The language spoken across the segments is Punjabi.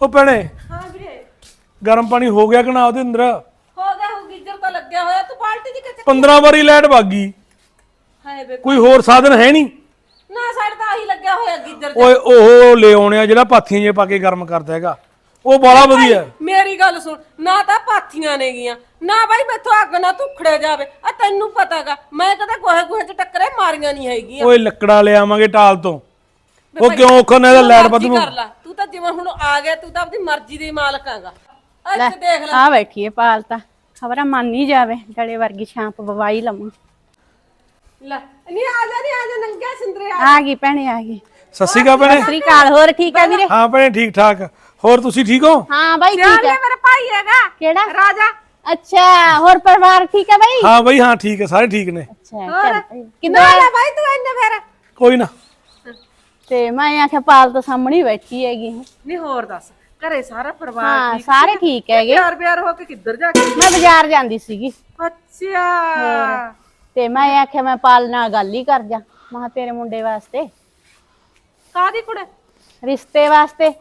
ਉਹ ਭੈਣੇ ਹਾਂ ਵੀਰੇ। ਗਰਮ ਪਾਣੀ ਹੋ ਗਿਆ ਕਿ ਨਾ ਉਹਦੇ ਅੰਦਰ? ਹੋ ਗਿਆ ਹੋ ਗੀਜਰ ਤਾਂ ਲੱਗਿਆ ਹੋਇਆ ਤੂੰ ਬਾਲਟੀ ਦੀ ਕਿੱਥੇ 15 ਵਾਰੀ ਲਾਈਟ ਗਈ। ਹਾਏ ਬੇ ਕੋਈ ਹੋਰ ਸਾਧਨ ਹੈ ਨਹੀਂ? ਨਾ ਸਾਡੇ ਤਾਂ ਆਹੀ ਲੱਗਿਆ ਹੋਇਆ ਗੀਜਰ ਓਏ ਉਹ ਲੈ ਆਉਣੇ ਆ ਜਿਹੜਾ ਪਾਥੀਆਂ ਜੇ ਪਾ ਕੇ ਗਰਮ ਕਰਦਾ ਹੈਗਾ। ਉਹ ਬੜਾ ਵਧੀਆ। ਮੇਰੀ ਗੱਲ ਸੁਣ ਨਾ ਤਾਂ ਪਾਥੀਆਂ ਨੇਗੀਆਂ ਨਾ ਬਾਈ ਮੈਥੋਂ ਅੱਗ ਨਾ ਧੁਖੜਿਆ ਜਾਵੇ। ਆ ਤੈਨੂੰ ਪਤਾਗਾ ਮੈਂ ਕਦੇ ਗੋਹੇ ਗੋਹੇ ਚ ਟੱਕਰੇ ਮਾਰੀਆਂ ਨਹੀਂ ਹੈਗੀਆਂ। ਓਏ ਲੱਕੜਾ ਲੈ ਆਵਾਂਗੇ ਟਾਲ ਤੋਂ। ਉਹ ਕਿਉਂ ਔਖਾ ਨਾ ਇਹਦਾ ਲਾਈਟ ਮਰਜ਼ੀ ਵਧੂ ਕਰ ਲੈ। ਤੂੰ ਜਿਵੇਂ ਹੁਣ ਆ ਗਿਆ ਤੂੰ ਤਾਂ ਆਪਣੀ ਮਰਜ਼ੀ ਦੇ ਮਾਲਕ ਆਗਾ ਅੱਜ ਦੇਖ ਲੈ। ਆ ਬੈਠੀ ਹੈ ਪਾਲਤਾ ਖਬਰਾਂ ਮੰਨ ਹੀ ਜਾਵੇ ਡਲੇ ਵਰਗੀ ਛਾਂਪ ਬਵਾਈ ਲਵਾਂ। ਲੈ ਨਹੀਂ ਆ ਜਾ ਨਹੀਂ ਆ ਜਾ ਨੰਗਾ ਸਿੰਦਰੇ ਆ ਆ ਗਈ ਭੈਣੇ ਆ ਗਈ। ਸਤਿ ਸ਼੍ਰੀ ਅਕਾਲ ਭੈਣੇ। ਸ੍ਰੀ ਅਕਾਲ ਹੋਰ ਠੀਕ ਹੈ ਵੀਰੇ? ਹਾਂ ਭੈਣੇ ਠੀਕ ਠਾਕ। ਹੋਰ ਤੁਸੀਂ ਠੀਕ ਹੋ? ਹਾਂ ਬਾਈ ਠੀਕ ਹੈ ਮੇਰਾ ਭਾਈ ਹੈਗਾ। ਕਿਹੜਾ? ਰਾਜਾ। ਅੱਛਾ ਹੋਰ ਪਰਿਵਾਰ ਠੀਕ ਹੈ ਬਾਈ? ਹਾਂ ਬਈ ਹਾਂ ਠੀਕ ਹੈ ਸਾਰੇ ਠੀਕ ਨੇ। ਅੱਛਾ ਚੱਲ ਭਾਈ। ਕਿੱਦਾਂ? ਨਾ ਲੈ ਭਾਈ ਤੂੰ ਇੰਨੇ ਫੇਰ। ਕੋਈ ਨਾ। ਤੇ ਮੈਂ ਆਖਿਆ ਪਾਲ ਤਾਂ ਸਾਹਮਣੇ ਹੀ ਬੈਠੀ ਹੈਗੀ। ਨਹੀਂ ਹੋਰ ਦੱਸ ਘਰੇ ਸਾਰਾ ਪਰਿਵਾਰ ਹਾਂ ਸਾਰੇ ਠੀਕ ਹੈਗੇ। ਪਿਆਰ ਪਿਆਰ ਹੋ ਕੇ ਕਿੱਧਰ ਜਾ ਕੇ? ਮੈਂ ਬਾਜ਼ਾਰ ਜਾਂਦੀ ਸੀਗੀ। ਅੱਛਾ ਤੇ ਮੈਂ ਆਖਿਆ ਮੈਂ ਪਾਲ ਨਾਲ ਗੱਲ ਹੀ ਕਰ ਜਾ। ਮੈਂ ਤੇਰੇ ਮੁੰਡੇ ਵਾਸਤੇ। ਕਾਦੀ ਕੁੜੇ? ਰਿਸ਼ਤੇ ਵਾਸਤੇ।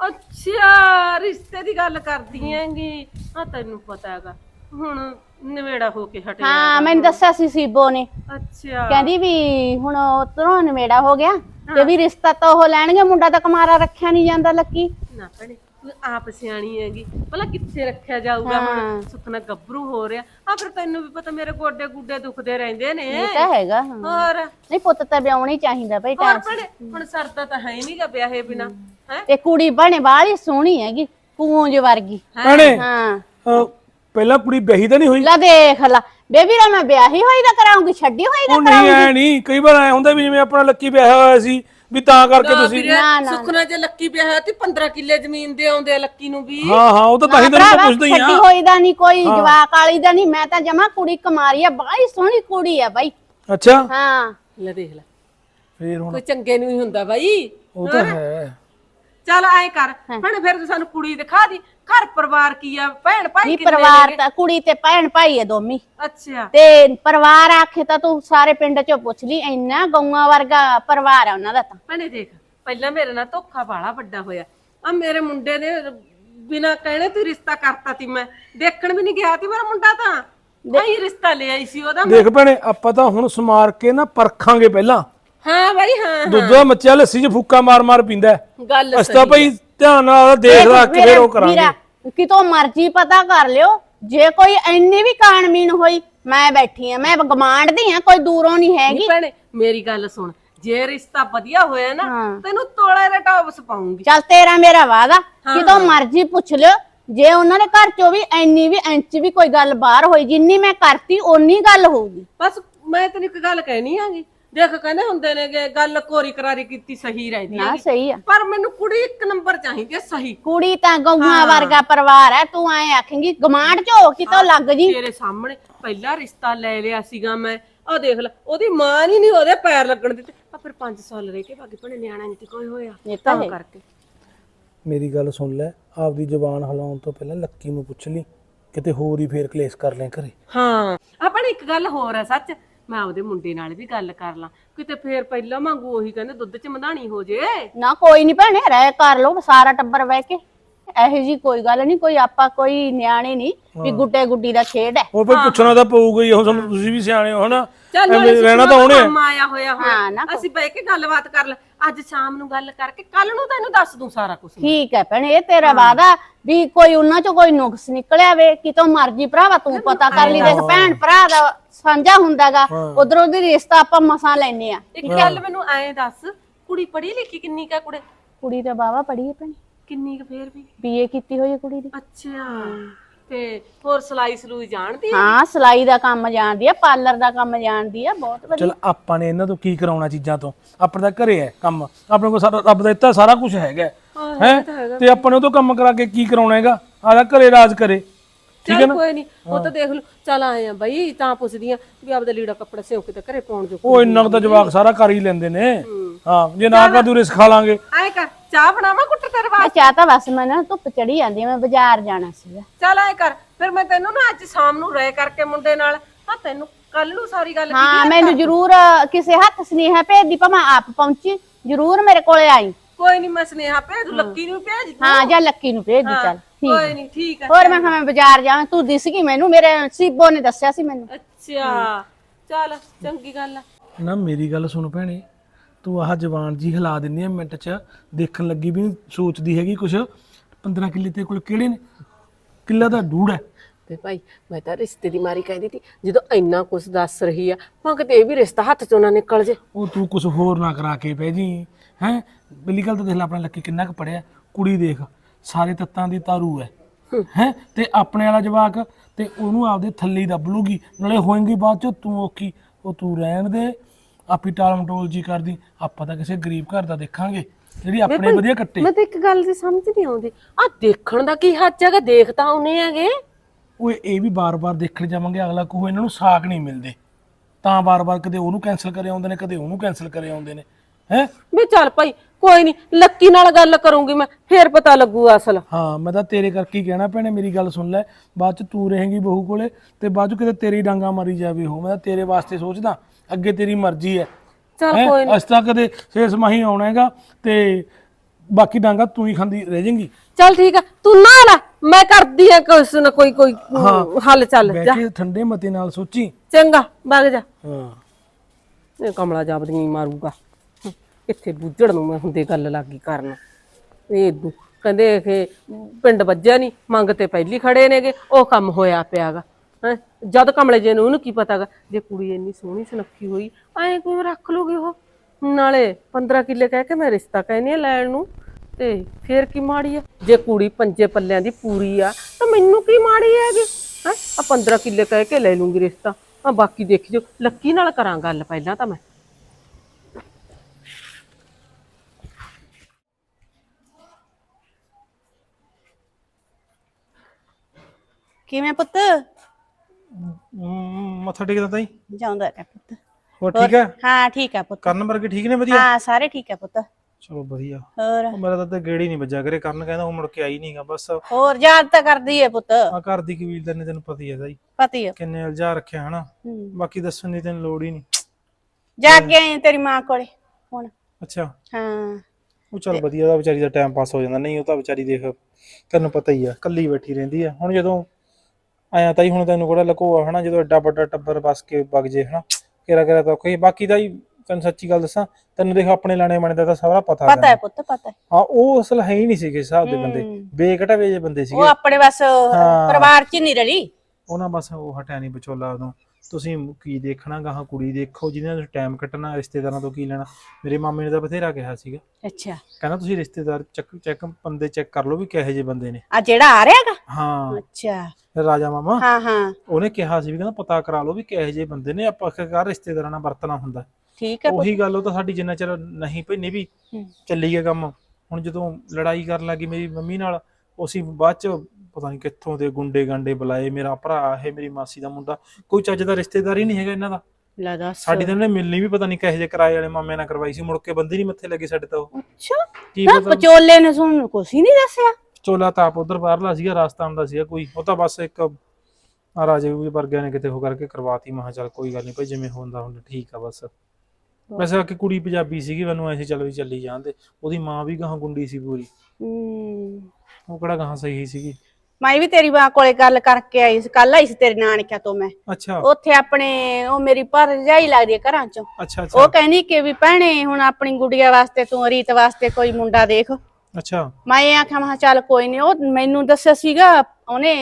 ਅੱਛਾ ਰਿਸ਼ਤੇ ਦੀ ਗੱਲ ਕਰਦੀ ਹੈਗੀ। ਆ ਤੈਨੂੰ ਪਤਾ ਹੈਗਾ ਹੁਣ ਨਵੇੜਾ ਹੋ ਕੇ ਹਟਿਆ ਹਾਂ ਮੈਨੂੰ ਦੱਸਿਆ ਸੀ ਸੀਬੋ ਨੇ। ਅੱਛਾ ਕਹਿੰਦੀ ਵੀ ਹੁਣ ਉਧਰੋਂ ਨਵੇੜਾ ਹੋ ਗਿਆ। ਤੇ ਵੀ ਰਿਸ਼ਤਾ ਤਾਂ ਉਹ ਲੈਣਗੇ ਮੁੰਡਾ ਤਾਂ ਕੁਮਾਰਾ ਰੱਖਿਆ ਨਹੀਂ ਜਾਂਦਾ ਲੱਕੀ। ਨਾ ਭੈਣੇ ਤੂੰ ਆਪ ਸਿਆਣੀ ਹੈਗੀ। ਭਲਾ ਕਿੱਥੇ ਰੱਖਿਆ ਜਾਊਗਾ ਹੁਣ? ਹਾਂ। ਸੁਖਨਾ ਗੱਭਰੂ ਹੋ ਰਿਹਾ। ਆ ਫਿਰ ਤੈਨੂੰ ਵੀ ਪਤਾ ਮੇਰੇ ਗੋਡੇ ਗੁੱਡੇ ਦੁਖਦੇ ਰਹਿੰਦੇ ਨੇ। ਇਹ ਤਾਂ ਹੈਗਾ ਹਾਂ। ਹੋਰ? ਨਹੀਂ ਪੁੱਤ ਤਾਂ ਵਿਆਹਣਾ ਹੀ ਚਾਹੀਦਾ ਭਾਈ ਹੋਰ ਟਾਈਮ ਭੈਣੇ ਹੁਣ ਸਰਦਾ ਤਾਂ ਹੈ ਨਹੀਂਗਾ ਵਿਆਹੇ ਬਿਨਾ ਹੈ। ਤੇ ਕੁੜੀ ਬਣੇ ਬਾਹਲੀ ਸੋਹਣੀ ਹੈਗੀ ਕੂੰਜ ਵਰਗੀ। ਭੈਣੇ ਹਾਂ। ਅਹ, ਪਹਿਲਾਂ ਕੁੜੀ ਵਿਆਹੀ ਤਾਂ ਨਹੀਂ ਹੋਈ? ਲੈ ਦੇਖ ਲਾ ਬੇਬੀ ਰਾ ਮੈਂ ਵਿਆਹੀ ਹੋਈ ਦਾ ਕਰਾਉਂਗੀ ਛੱਡੀ ਹੋਈ ਦਾ ਨਹੀਂ ਐ ਨਹੀਂ। ਕਈ ਵਾਰ ਐ ਹੁੰਦਾ ਵੀ ਜਿਵੇਂ ਆਪਣਾ ਲੱਕੀ ਵਿਆਹਿਆ ਹੋਇਆ ਸੀ ਵੀ ਤਾਂ ਕਰਕੇ ਤੁਸੀਂ ਨਾ, ਨਾ, ਸੁਖਨਾ ਜੇ ਲੱਕੀ ਵਿਆਹ ਤੇ 15 ਕਿੱਲੇ ਜ਼ਮੀਨ ਦੇ ਆਉਂਦੇ ਆ ਲੱਕੀ ਨੂੰ ਵੀ। ਹਾਂ ਹਾਂ ਉਹ ਤਾਂ ਤਾਂ ਹੀ ਤੈਨੂੰ ਭਰਾਵਾ, ਪੁੱਛਦਾ ਹੀ ਛੱਡੀ ਆ ਹੋਈ ਦਾ ਨਹੀਂ ਕੋਈ ਜਵਾਕ ਵਾਲੀ ਦਾ ਨਹੀਂ ਮੈਂ ਤਾਂ ਜਮਾ ਕੁੜੀ ਕੁਮਾਰੀ ਆ ਬਾਹਲੀ ਸੋਹਣੀ ਕੁੜੀ ਆ ਬਾਈ। ਅੱਛਾ। ਹਾਂ। ਲੈ ਦੇਖ ਲੈ। ਫੇਰ ਹੁਣ ਕੋਈ ਚੰਗੇ ਨੂੰ ਹੀ ਹੁੰਦਾ ਬਾਈ। ਉਹ ਤਾਂ ਹੈ। ਚੱਲ ਐ ਕਰ ਹੁਣ ਫਿਰ ਤੂੰ ਸਾਨੂੰ ਕੁੜੀ ਦਿਖਾ ਦੀ ਘਰ ਪਰਿਵਾਰ ਕੀ ਆ ਭੈਣ ਭਾਈ ਨਹੀਂ ਕਿੰਨੇ ਪਰਿਵਾਰ ਨੇਗੇ? ਤਾਂ ਕੁੜੀ ਤੇ ਭੈਣ ਭਾਈ ਆ ਦੋਮੀ ਅੱਛਾ। ਤੇ ਪਰਿਵਾਰ ਆਖੇ ਤਾਂ ਤੂੰ ਸਾਰੇ ਪਿੰਡ ਚੋਂ ਪੁੱਛ ਲਈ ਇੰਨਾ ਗਊਆਂ ਵਰਗਾ ਪਰਿਵਾਰ ਆ ਉਹਨਾਂ ਦਾ ਤਾਂ। ਭੈਣੇ ਦੇਖ ਪਹਿਲਾਂ ਮੇਰੇ ਨਾਲ ਧੋਖਾ ਬਾਲਾ ਵੱਡਾ ਹੋਇਆ। ਆ ਮੇਰੇ ਮੁੰਡੇ ਨੇ ਬਿਨਾ ਕਹਿਣੇ ਤੂੰ ਰਿਸ਼ਤਾ ਕਰਤਾ ਤੀ ਮੈਂ। ਦੇਖਣ ਵੀ ਨਹੀਂ ਗਿਆ ਤੀ ਮੇਰਾ ਮੁੰਡਾ ਤਾਂ। ਨਹੀਂ ਰਿਸ਼ਤਾ ਲੈ ਆਈ ਸੀ ਉਹਦਾ ਦੇਖ ਭੈਣੇ ਆਪਾਂ ਤਾਂ ਹੁਣ ਸਮਾਰ ਕੇ ਨਾ ਪਰਖਾਂਗੇ ਪਹਿਲਾਂ। ਹਾਂ ਬਾਈ ਹਾਂ ਦੁੱਧ ਦਾ ਮੱਚਿਆ ਲੱਸੀ 'ਚ ਫੂਕਾ ਮਾਰ ਮਾਰ ਪੀਂਦਾ ਹੈ। ਗੱਲ ਅਸੀਂ ਤਾਂ ਭਾਈ ਧਿਆਨ ਨਾਲ ਦੇਖ ਰੱਖ ਕੇ ਫੇਰ ਉਹ ਕਰਾਂਗੇ। ਕਿਤੋਂ ਮਰਜ਼ੀ ਪਤਾ ਕਰ ਲਿਓ ਜੇ ਕੋਈ ਇੰਨੀ ਵੀ ਕਾਣਮੀਨ ਹੋਈ ਮੈਂ ਬੈਠੀ ਆ ਮੈਂ ਗਮਾਂਡਦੀ ਆ ਕੋਈ ਦੂਰੋਂ ਨਹੀਂ ਹੈਗੀ। ਭੈਣੇ ਮੇਰੀ ਗੱਲ ਸੁਣ ਜੇ ਰਿਸ਼ਤਾ ਵਧੀਆ ਹੋਇਆ ਨਾ ਹਾਂ। ਤੈਨੂੰ ਤੋਲੇ ਦਾ ਟੌਪਸ ਪਾਉਂਗੀ। ਚੱਲ ਤੇਰਾ ਮੇਰਾ ਵਾਦਾ ਕਿਤੋਂ ਮਰਜ਼ੀ ਪੁੱਛ ਲਿਓ ਜੇ ਉਹਨਾਂ ਦੇ ਘਰ ਚੋਂ ਵੀ ਇੰਨੀ ਵੀ ਇੰਚ ਵੀ ਕੋਈ ਗੱਲ ਬਾਹਰ ਹੋਈ ਜਿੰਨੀ ਮੈਂ ਕਰਤੀ ਓਨੀ ਗੱਲ ਹੋਊਗੀ। ਬਸ ਮੈਂ ਤੈਨੂੰ ਇੱਕ ਗੱਲ ਕਹਿਣੀ ਆਂਗੀ ਦੇਖ ਕਹਿੰਦੇ ਹੁੰਦੇ ਨੇ ਕਿ ਗੱਲ ਕੋਰੀ ਕਰਾਰੀ ਕੀਤੀ ਸਹੀ ਰਹਿੰਦੀ ਨਾ ਹੈ ਸਹੀ ਆ। ਪਰ ਮੈਨੂੰ ਕੁੜੀ ਇੱਕ ਨੰਬਰ ਚਾਹੀਦੀ ਹੈ ਸਹੀ। ਕੁੜੀ ਤਾਂ ਗਊਆਂ ਵਰਗਾ ਪਰਿਵਾਰ ਹੈ ਤੂੰ ਐ ਆਖੇਂਗੀ ਗਮਾਂਡ ਚੋ ਕਿਤੋਂ ਲੱਗ ਜੀ। ਤੇਰੇ ਸਾਹਮਣੇ ਪਹਿਲਾ ਰਿਸ਼ਤਾ ਲੈ ਲਿਆ ਸੀਗਾ ਮੈਂ। ਆ ਦੇਖ ਲੈ ਉਹਦੀ ਮਾਂ ਨਹੀਂ ਨਹੀਂ ਉਹਦੇ ਪੈਰ ਲੱਗਣ ਦਿੱਤੇ। ਆ ਫਿਰ 5 ਸਾਲ ਰਹਿ ਕੇ ਬਾਕੀ ਭਣੇ ਨਿਆਣਾ ਨਹੀਂ ਤੇ ਕੋਈ ਹੋਇਆ। ਇਹ ਤਾਂ ਹੈ। ਕਰਕੇ। ਮੇਰੀ ਗੱਲ ਸੁਣ ਲੈ ਆਪਦੀ ਜ਼ੁਬਾਨ ਹਲਾਉਣ ਤੋਂ ਪਹਿਲਾਂ ਲੱਕੀ ਨੂੰ ਪੁੱਛ ਲਈ ਕਿਤੇ ਹੋਰ ਹੀ ਫੇਰ ਕਲੇਸ਼ ਕਰ ਲੈ ਘਰੇ ਹਾਂ ਆਪਣੇ ਇੱਕ ਗੱਲ ਹੋਰ ਹੈ ਸੱਚ। ਮੈਂ ਆਪਦੇ ਮੁੰਡੇ ਨਾਲ ਵੀ ਗੱਲ ਕਰ ਲਾਂ। ਕਿਤੇ ਫੇਰ ਪਹਿਲਾਂ ਵਾਂਗੂ ਉਹੀ ਕਹਿੰਦੇ ਦੁੱਧ ਚ ਮਧਾਣੀ ਹੋ ਜੇ। ਨਾ ਕੋਈ ਨਹੀਂ ਭੈਣੇ, ਰਹਿ ਕਰ ਲੋ ਸਾਰਾ ਟੱਬਰ ਬਹਿ ਕੇ। ਇਹੋ ਜੀ ਕੋਈ ਗੱਲ ਨਹੀਂ ਕੋਈ ਆਪਾਂ ਕੋਈ ਨਿਆਣੇ ਨਹੀਂ ਵੀ ਗੁੱਡੇ ਗੁੱਡੀ ਦਾ ਖੇਡ ਹੈ। ਉਹ ਫਿਰ ਪੁੱਛਣਾ ਤਾਂ ਪਊਗਾ ਹੀ ਹੁਣ ਤੁਹਾਨੂੰ ਤੁਸੀਂ ਵੀ ਸਿਆਣੇ ਹੋ ਹਨਾ? ਚੱਲ ਐਵੇਂ ਨਾਲੇ ਰਹਿਣਾ ਤਾਂ ਉਹਨੇ ਕੰਮ ਆਇਆ ਹੋਇਆ ਹਾਂ, ਅਸੀਂ ਬਹਿ ਕੇ ਗੱਲਬਾਤ ਕਰ ਲੈ ਅੱਜ ਸ਼ਾਮ ਨੂੰ ਗੱਲ ਕਰਕੇ ਕੱਲ ਨੂੰ ਤੈਨੂੰ ਦੱਸ ਦੂੰ ਸਾਰਾ ਕੁਝ ਠੀਕ ਹੈ ਭੈਣੇ ਇਹ ਤੇਰਾ ਵਾਦਾ ਵੀ ਕੋਈ ਉਹਨਾਂ ਚੋਂ ਕੋਈ ਨੁਕਸ ਨਿਕਲਿਆ ਵੇ ਕਿਤੋਂ ਮਰਜ਼ੀ ਭਰਾਵਾ ਤੂੰ ਪਤਾ ਕਰ ਲਈ। ਦੇਖ ਭੈਣ ਭਰਾ ਦਾ ਸਾਂਝਾ ਹੁੰਦਾਗਾ ਉਧਰੋਂ ਦੀ ਰਿਸ਼ਤਾ ਆਪਾਂ ਮਸਾਂ ਲੈਨੇ ਆ ਇੱਕ ਗੱਲ ਮੈਨੂੰ ਐਂ ਦੱਸ ਕੁੜੀ ਪੜ੍ਹੀ ਲਿਖੀ ਕਿੰਨੀ ਕਾ ਕੁੜੇ? ਕੁੜੀ ਤਾਂ ਬਾਵਾ ਪੜੀ ਹੈ ਭੈਣੇ। ਕਿੰਨੀ ਕੁ ਫੇਰ ਵੀ? ਬੀਏ ਕੀਤੀ ਹੋਈ ਹੈ ਕੁੜੀ ਦੀ। ਅੱਛਾ ਤੇ ਹੋਰ ਸਲਾਈ ਸਲੂਈ ਜਾਣਦੀ ਆ? ਹਾਂ ਸਿਲਾਈ ਦਾ ਕੰਮ ਜਾਣਦੀ ਆ ਪਾਰਲਰ ਦਾ ਕੰਮ ਜਾਣਦੀ ਆ ਬਹੁਤ ਵਧੀਆ। ਚਲ ਆਪਾਂ ਨੇ ਇਹਨਾਂ ਤੋਂ ਕੀ ਕਰਾਉਣਾ ਚੀਜ਼ਾਂ ਤੋਂ? ਆਪਣਾ ਤਾਂ ਘਰੇ ਹੈ ਕੰਮ। ਆਪਣੇ ਕੋਲ ਸਾਰਾ ਰੱਬ ਦਾ ਦਿੱਤਾ ਸਾਰਾ ਕੁਝ ਹੈਗਾ ਹੈ। ਤੇ ਆਪਾਂ ਨੇ ਉਹ ਤੋਂ ਕੰਮ ਕਰਾ ਕੇ ਕੀ ਕਰਾਉਣਾ ਹੈਗਾ? ਆਦਾ ਘਰੇ ਰਾਜ ਕਰੇ। ਚੱਲ ਕੋਈ ਨਹੀਂ ਉਹ ਤਾਂ ਦੇਖ ਲਓ। ਚੱਲ ਆਏ ਆ ਬਈ ਤਾਂ ਪੁੱਛਦੀ ਆ ਵੀ ਆਪਦਾ ਲੀੜਾ ਕੱਪੜਾ ਸਿਉਂ ਕੇ ਤੇ ਘਰੇ ਪਾਉਣ ਜੋ ਉਹ ਇੰਨਾ ਕੁ ਤਾਂ ਜਵਾਕ ਸਾਰਾ ਕਰ ਹੀ ਲੈਂਦੇ ਨੇ। ਹਾਂ। ਜੇ ਨਾ ਕਰ ਦੂ ਰਿਸ ਖਾ ਲਾਂਗੇ। ਐਂ ਕਰ ਚਾਹ ਬਣਾਵਾਂ ਕੁੱਟ ਤੇਰੇ ਵਾਸਤੇ? ਚਾਹ ਤਾਂ ਬਸ ਮੈਂ ਨਾ ਧੁੱਪ ਚੜੀ ਜਾਂਦੀ ਆ ਮੈਂ ਬਾਜ਼ਾਰ ਜਾਣਾ ਸੀਗਾ। ਚੱਲ ਐਂ ਕਰ ਫਿਰ ਮੈਂ ਤੈਨੂੰ ਨਾ ਅੱਜ ਸ਼ਾਮ ਨੂੰ ਰਹਿ ਕਰਕੇ ਮੁੰਡੇ ਨਾਲ ਆ ਤੈਨੂੰ ਕੱਲ ਨੂੰ ਸਾਰੀ ਗੱਲ ਹਾਂ ਮੈਨੂੰ ਜ਼ਰੂਰ ਅ, ਕਿਸੇ ਹੱਥ ਸੁਨੇਹਾ ਭੇਜ ਦੀ ਭਾਵੇਂ ਆਪ ਪਹੁੰਚੀ ਜ਼ਰੂਰ ਮੇਰੇ ਕੋਲੇ ਆਈ। ਕੋਈ ਨਹੀਂ ਮੈਂ ਸੁਨੇਹਾ ਭੇਜ ਦੂੰ ਲੱਕੀ ਨੂੰ ਭੇਜ ਦੂੰ। ਹਾਂ ਜਾਂ ਲੱਕੀ ਨੂੰ ਭੇਜ ਦੀ ਚੱਲ। ਠੀਕ ਕੋਈ ਨਹੀਂ ਠੀਕ ਹੈ ਹੋਰ ਮੈਂ ਕਿਹਾ ਮੈਂ ਬਾਜ਼ਾਰ ਜਾਵਾਂ ਤੂੰ ਦਿਸ ਗਈ ਮੈਨੂੰ ਮੇਰੇ ਸੀਬੋ ਨੇ ਦੱਸਿਆ ਸੀ ਮੈਨੂੰ। ਅੱਛਾ ਚੱਲ ਚੰਗੀ ਗੱਲ ਆ। ਨਾ ਮੇਰੀ ਗੱਲ ਸੁਣ ਭੈਣੇ ਤੂੰ ਆਹ ਜਵਾਨ ਜੀ ਹਿਲਾ ਦਿੰਦੀ ਆ ਮਿੰਟ 'ਚ ਦੇਖਣ ਲੱਗੀ ਵੀ ਨੀ ਸੋਚਦੀ ਹੈਗੀ ਕੁਛ। 15 ਕਿੱਲੇ ਤੇ ਕੋਲ ਕਿਹੜੇ ਨੇ? ਕਿੱਲਾ ਦਾ ਡੂੜ ਹੈ। ਤੇ ਭਾਈ ਮੈਂ ਤਾਂ ਰਿਸ਼ਤੇ ਦੀ ਮਾਰੀ ਕਹਿੰਦੀ ਸੀ ਜਦੋਂ ਇੰਨਾ ਕੁਝ ਦੱਸ ਰਹੀ ਆ ਮੈਂ ਕਿਤੇ ਇਹ ਵੀ ਰਿਸ਼ਤਾ ਹੱਥ ਚੋਂ ਨਾ ਨਿਕਲ ਜੇ। ਉਹ ਤੂੰ ਕੁਛ ਹੋਰ ਨਾ ਕਰਾ ਕੇ ਪੈ ਜੀ ਹੈ? ਪਹਿਲੀ ਗੱਲ ਤਾਂ ਦੇਖ ਲੈ ਆਪਣਾ ਲੱਕੀ ਕਿੰਨਾ ਕੁ ਪੜਿਆ ਕੁੜੀ ਦੇਖ। ਸਾਰੇ ਤੱਤਾਂ ਦੀ ਤਾਰੂ ਹੈ। ਹੈ। ਤੇ ਆਪਣੇ ਵਾਲਾ ਜਵਾਕ ਤੇ ਉਹਨੂੰ ਆਪਦੇ ਥੱਲੇ ਹੀ ਦੱਬ ਲੂਗੀ। ਨਾਲੇ ਹੋਏਗੀ ਬਾਅਦ ਚ ਤੂੰ ਔਖੀ ਉਹ ਤੂੰ ਰਹਿਣ ਦੇ। ਆਪੀ ਟਾਲ ਮਟੋਲ ਜੀ ਕਰਦੀ। ਆਪਾਂ ਤਾਂ ਕਿਸੇ ਗਰੀਬ ਘਰ ਦਾ ਦੇਖਾਂਗੇ ਜਿਹੜੀ ਆਪਣੇ ਵਧੀਆ ਕੱਟੇ। ਮੈਂ ਤਾਂ ਇੱਕ ਗੱਲ ਦੀ ਸਮਝ ਨਹੀਂ ਆਉਂਦੀ। ਆ ਦੇਖਣ ਦਾ ਕੀ ਹੱਜ ਹੈਗਾ? ਦੇਖ ਤਾਂ ਆਉਨੇ ਹੈਗੇ। ਓਏ ਇਹ ਵੀ ਬਾਰ-ਬਾਰ ਦੇਖਣ ਜਾਵਾਂਗੇ ਅਗਲਾ ਕਹੂ ਇਹਨਾਂ ਨੂੰ ਸਾਕ ਨਹੀਂ ਮਿਲਦੇ। ਤਾਂ ਬਾਰ-ਬਾਰ ਕਦੇ ਉਹਨੂੰ ਕੈਨਸਲ ਕਰੇ ਆਉਂਦੇ ਨੇ ਕਦੇ ਉਹਨੂੰ ਕੈਨਸਲ ਕਰੇ ਆਉਂਦੇ ਨੇ। ਹੈ? ਵੀ ਚੱਲ ਭਾਈ ਕੋਈ ਨਹੀਂ ਲੱਕੀ ਨਾਲ ਗੱਲ ਕਰੂੰਗੀ ਮੈਂ ਫੇਰ ਪਤਾ ਲੱਗੂ ਅਸਲ। ਹਾਂ ਮੈਂ ਤਾਂ ਤੇਰੇ ਕਰਕੇ ਹੀ ਕਹਿਣਾ ਭੈਣੇ ਮੇਰੀ ਗੱਲ ਸੁਣ ਲੈ ਬਾਅਦ ਚ ਤੂੰ ਰਹੇਂਗੀ ਬਹੂ ਕੋਲੇ ਤੇ ਬਾਅਦ ਚ ਕਿਤੇ ਤੇਰੀ ਡਾਂਗਾ ਮਾਰੀ ਜਾਵੇ ਉਹ ਮੈਂ ਤਾਂ ਤੇਰੇ ਵਾਸਤੇ ਸੋਚਦਾ ਅੱਗੇ ਤੇਰੀ ਮਰਜ਼ੀ ਹੈ ਚੱਲ ਹੈਂ? ਕੋਈ ਨੀ। ਅੱਜ ਤੱਕ ਕਦੇ ਛੇ ਸਮਾਹੀ ਆਉਣਾ ਹੈਗਾ ਤੇ ਬਾਕੀ ਡਾਂਗਾ ਤੂੰ ਹੀ ਖਾਂਦੀ ਰਹਿ ਜਾਏਂਗੀ। ਚੱਲ ਠੀਕ ਆ ਤੂੰ ਨਾ ਲੈ ਮੈਂ ਕਰਦੀ ਆ ਕੁਛ ਨਾ ਕੋਈ ਕੋਈ ਹੱਲ ਚੱਲ ਜਾ। ਕੇ ਠੰਡੇ ਮਤੇ ਨਾਲ ਸੋਚੀ। ਚੰਗਾ ਵਗ ਜਾ। ਹਾਂ। ਇਹ ਕਮਲਾ ਜਾਬਦੀਆਂ ਹੀ ਮਾਰੂਗਾ। ਇੱਥੇ ਕਿੱਥੇ ਬੁੱਝੜ ਨੂੰ ਮੈਂ ਹੁੰਦੇ ਗੱਲ ਲੱਗੀ ਕਰਨ। ਇਹ ਦੂ ਕਹਿੰਦੇ ਕਿ ਪਿੰਡ ਵੱਜਿਆ ਨਹੀਂ ਮੰਗ ਤੇ ਪਹਿਲੀ ਖੜੇ ਨੇਗੇ, ਉਹ ਕੰਮ ਹੋਇਆ ਪਿਆਗਾ। ਹੈਂ, ਜਦ ਕਮਲੇ ਜੇ ਨੂੰ ਉਹਨੂੰ ਕੀ ਪਤਾਗਾ? ਜੇ ਕੁੜੀ ਇੰਨੀ ਸੋਹਣੀ ਸੁਨੱਖੀ ਹੋਈ, ਐਂ ਕਿਉਂ ਰੱਖ ਲੂਗੀ ਉਹ? ਨਾਲੇ 15 ਕਿੱਲੇ ਕਹਿ ਕੇ ਮੈਂ ਰਿਸ਼ਤਾ ਕਹਿੰਦੀ ਆ ਲੈਣ ਨੂੰ, ਤੇ ਫੇਰ ਕੀ ਮਾੜੀ ਆ? ਜੇ ਕੁੜੀ ਪੰਜੇ ਪੱਲਿਆਂ ਦੀ ਪੂਰੀ ਆ, ਤਾਂ ਮੈਨੂੰ ਕੀ ਮਾੜੀ ਹੈਗੀ? ਹੈਂ ਆ 15 ਕਿੱਲੇ ਕਹਿ ਕੇ ਲੈ ਲੂੰਗੀ ਰਿਸ਼ਤਾ। ਆ ਬਾਕੀ ਦੇਖੀ ਜੋ ਲੱਕੀ ਨਾਲ ਕਰਾਂ ਗੱਲ ਪਹਿਲਾਂ ਤਾਂ ਮੈਂ। ਕਿਵੇਂ ਪੁੱਤ? ਮੱਥਾ ਟੇਕਦਾ ਤਾਈ। ਜਾਉਂਦਾ ਰਿਹਾ ਪੁੱਤ। ਹੋਰ ਠੀਕ ਹੈ ਹਾਂ ਠੀਕ ਹੈ ਪੁੱਤ। ਕਰਨ ਵਰਗੇ ਠੀਕ ਨੇ ਵਧੀਆ? ਹਾਂ ਸਾਰੇ ਠੀਕ ਹੈ ਪੁੱਤ। ਚਲੋ ਵਧੀਆ। ਹੋਰ? ਉਹ ਮੇਰਾ ਤਾਂ ਤੇ ਗੇੜੀ ਨਹੀਂ ਵੱਜਾ ਕਰੇ। ਕਰਨ ਕਹਿੰਦਾ ਉਹ ਮੁੜ ਕੇ ਆਈ ਨਹੀਂਗਾ ਬਸ। ਆ ਹੋਰ ਯਾਦ ਤਾਂ ਕਰਦੀ ਹੈ ਪੁੱਤ ਘਰ ਦੀ ਕਬੀਲਦਾਰ ਨੇ ਤੈਨੂੰ ਪਤਾ ਹੀ ਹੈ ਤਾਈ। ਪਤੀ ਹੈ ਕਿੰਨੇ ਉਲਝਾ ਰੱਖਿਆ ਹਨਾ। ਹੂੰ। ਬਾਕੀ ਦੱਸਣ ਦੀ ਤੈਨੂੰ ਲੋੜ ਹੀ ਨਹੀਂ ਜਾ ਕੇ ਆਈ ਤੇਰੀ ਮਾਂ ਕੋਲੇ ਹੁਣ। ਅੱਛਾ। ਹਾਂ। ਉਹ ਚੱਲ ਵਧੀਆ ਦਾ ਵਿਚਾਰੀ ਦਾ ਟਾਈਮ ਪਾਸ ਹੋ ਜਾਂਦਾ। ਨਹੀਂ ਉਹ ਤਾਂ ਵਿਚਾਰੀ ਦੇਖ ਤੈਨੂੰ ਪਤਾ ਹੀ ਆ ਕੱਲੀ ਬੈਠੀ ਰਹਿੰਦੀ ਆ। ਹੁਣ ਜਦੋਂ ਆਇਆ ਤਾਈ ਹੁਣ ਤੈਨੂੰ ਕਿਹੜਾ ਲਕੋਆ ਹਨਾ? ਜਦੋਂ ਐਡਾ ਵੱਡਾ ਟੱਬਰ ਬਸ ਕੇ ਵਗ ਜੇ ਹਨਾ? ਕਿਹੜਾ ਕਿਹੜਾ ਤਾਂ ਕੋਈ ਬਾਕੀ ਦਾ ਹੀ ਤੈਨੂੰ ਸੱਚੀ ਗੱਲ ਦੱਸਾਂ ਤੈਨੂੰ ਦੇਖ ਆਪਣੇ ਲਾਣੇ ਮਣੇ ਦਾ ਤਾਂ ਸਾਰਾ ਪਤਾ ਪਤਾ ਹੈ ਪੁੱਤ ਪਤਾ ਹੈ। ਹਾਂ ਉਹ ਅਸਲ ਹੈ ਹੀ ਨਹੀਂ ਸੀਗੇ ਹਿਸਾਬ ਦੇ ਬੰਦੇ। ਹੂੰ। ਬੇਕਟਾਵੇ ਜੇ ਬੰਦੇ ਉਹ ਸੀਗੇ ਆਪਣੇ ਬਸ ਪਰਿਵਾਰ ਚ ਹੀ ਨਹੀਂ ਰਲੀ। ਉਹਨਾਂ ਬਸ ਉਹ ਹਟਿਆ ਨਹੀਂ ਵਿਚੋਲਾ ਉਦੋਂ। ਤੁਸੀਂ ਕੀ ਦੇਖਣਾ ਗਾਹਾਂ ਕੁੜੀ ਦੇਖੋ ਜਿਹਨਾਂ ਨੂੰ ਟਾਈਮ ਕੱਟਣਾ ਰਿਸ਼ਤੇਦਾਰਾਂ ਤੋਂ ਕੀ ਲੈਣਾ। ਮੇਰੇ ਮਾਮੇ ਨੇ ਤਾਂ ਬਥੇਰਾ ਕਿਹਾ ਸੀਗਾ। ਅੱਛਾ। ਕਹਿੰਦਾ ਤੁਸੀਂ ਰਿਸ਼ਤੇਦਾਰ ਚੈੱਕ ਚੈੱਕ ਬੰਦੇ ਚੈੱਕ ਕਰ ਲਓ ਵੀ ਕਿਹੋ ਜਿਹੇ ਬੰਦੇ ਨੇ। ਆ ਜਿਹੜਾ ਆ ਰਿਹਾਗਾ ਹਾਂ। ਅੱਛਾ। ਰਾਜਾ ਮਾਮਾ। ਹਾਂ ਹਾਂ। ਉਹਨੇ ਕਿਹਾ ਸੀ ਵੀ ਕਹਿੰਦਾ ਪਤਾ ਕਰਾ ਲਓ ਵੀ ਕਿਹੋ ਜਿਹੇ ਬੰਦੇ ਨੇ। ਆਪਾਂ ਆਖਿਰਕਾਰ ਰਿਸ਼ਤੇਦਾਰਾਂ ਨਾਲ ਵਰਤਣਾ ਹੁੰਦਾ। ਠੀਕ ਹੈ ਪੁੱਤ। ਉਹੀ ਗੱਲ ਉਹ ਤਾਂ ਸਾਡੀ ਜਿੰਨਾ ਚਿਰ ਨਹੀਂ ਭਈ ਵੀ ਹੂੰ। ਚੱਲੀ ਗਿਆ ਕੰਮ। ਹੁਣ ਜਦੋਂ ਲੜਾਈ ਕਰਨ ਲੱਗੀ ਮੇਰੀ ਮੰਮੀ ਨਾਲ ਉਸੀਂ ਬਾਅਦ ਚ ਪਤਾ ਨਹੀਂ ਕਿੱਥੋਂ ਦੇ ਗੁੰਡੇ ਗਾਂਡੇ ਬੁਲਾਏ ਮੇਰਾ ਭਰਾ ਇਹ ਮੇਰੀ ਮਾਸੀ ਦਾ ਮੁੰਡਾ ਕੋਈ ਚੱਜ ਦਾ ਰਿਸ਼ਤੇਦਾਰ ਹੀ ਨਹੀਂ ਹੈਗਾ ਇਹਨਾਂ ਦਾ। ਲੈ ਦੱਸ। ਸਾਡੀ ਤਾਂ ਇਹਨੇ ਮਿਲਣੀ ਵੀ ਪਤਾ ਨਹੀਂ ਕਿਹੋ ਜਿਹੇ ਕਿਰਾਏ ਵਾਲੇ ਮਾਮੇ ਨਾਲ ਕਰਵਾਈ ਸੀ ਮੁੜ ਕੇ ਬੰਦੇ ਨਹੀਂ ਮੱਥੇ ਲੱਗੇ ਸਾਡੇ ਤਾਂ ਉਹ। ਅੱਛਾ ਕੀ ਨਾ ਪਤਾ? ਪਚੋਲੇ ਨੇ ਸੁਣ ਕੁਛ ਹੀ ਨਹੀਂ ਦੱਸਿਆ। ਚੋਲਾ ਤਾਂ ਆਪ ਉਧਰ ਬਾਹਰਲਾ ਸੀਗਾ ਰਾਜਸਥਾਨ ਦਾ ਸੀਗਾ ਕੋਈ। ਉਹ ਤਾਂ ਬਸ ਇੱਕ ਆ ਰਾਜੇ ਵੀ ਵਰਗਿਆਂ ਨੇ ਕਿਤੇ ਹੋ ਕਰਕੇ ਕਰਵਾਤੀ ਮਹਾ ਚੱਲ ਕੋਈ ਗੱਲ ਨਹੀਂ ਭਾਈ ਜਿਵੇਂ ਹੁੰਦਾ ਹੁੰਦਾ ਠੀਕ ਆ ਬਸ। ਵੈਸੇ ਆ ਕਿ ਕੁੜੀ ਪੰਜਾਬੀ ਸੀਗੀ ਮੈਨੂੰ ਐਸੀ ਚੱਲ ਵੀ ਚੱਲੀ ਜਾਂਦੇ ਉਹਦੀ ਮਾਂ ਵੀ ਗਾਹਾਂ ਗੁੰਡੀ ਸੀ ਪੂਰੀ। ਹੂੰ। ਉਹ ਕਿਹੜਾ ਗਾਹਾਂ ਸਹੀ ਸੀਗੀ। ਮੈਂ ਵੀ ਤੇਰੀ ਮਾਂ ਕੋਲੇ ਗੱਲ ਕਰਕੇ ਆਈ ਸੀ ਕੱਲ ਆਈ ਸੀ ਤੇਰੇ ਨਾਨਕਿਆਂ ਤੋਂ ਮੈਂ। ਅੱਛਾ। ਉੱਥੇ ਆਪਣੇ ਉਹ ਮੇਰੀ ਭਰਜਾਈ ਲੱਗਦੀ ਹੈ ਘਰਾਂ ਚੋਂ। ਅੱਛਾ ਉਹ ਕਹਿੰਦੀ ਕਿ ਵੀ ਭੈਣੇ ਹੁਣ ਆਪਣੀ ਗੁੜੀਆ ਵਾਸਤੇ ਤੂੰ ਰੀਤ ਵਾਸਤੇ ਕੋਈ ਮੁੰਡਾ ਦੇਖ। ਅੱਛਾ। ਮੈਂ ਆਖਿਆ ਮੈਂ ਕਿਹਾ ਚੱਲ ਕੋਈ ਨਹੀਂ ਉਹ ਮੈਨੂੰ ਦੱਸਿਆ ਸੀਗਾ ਉਹਨੇ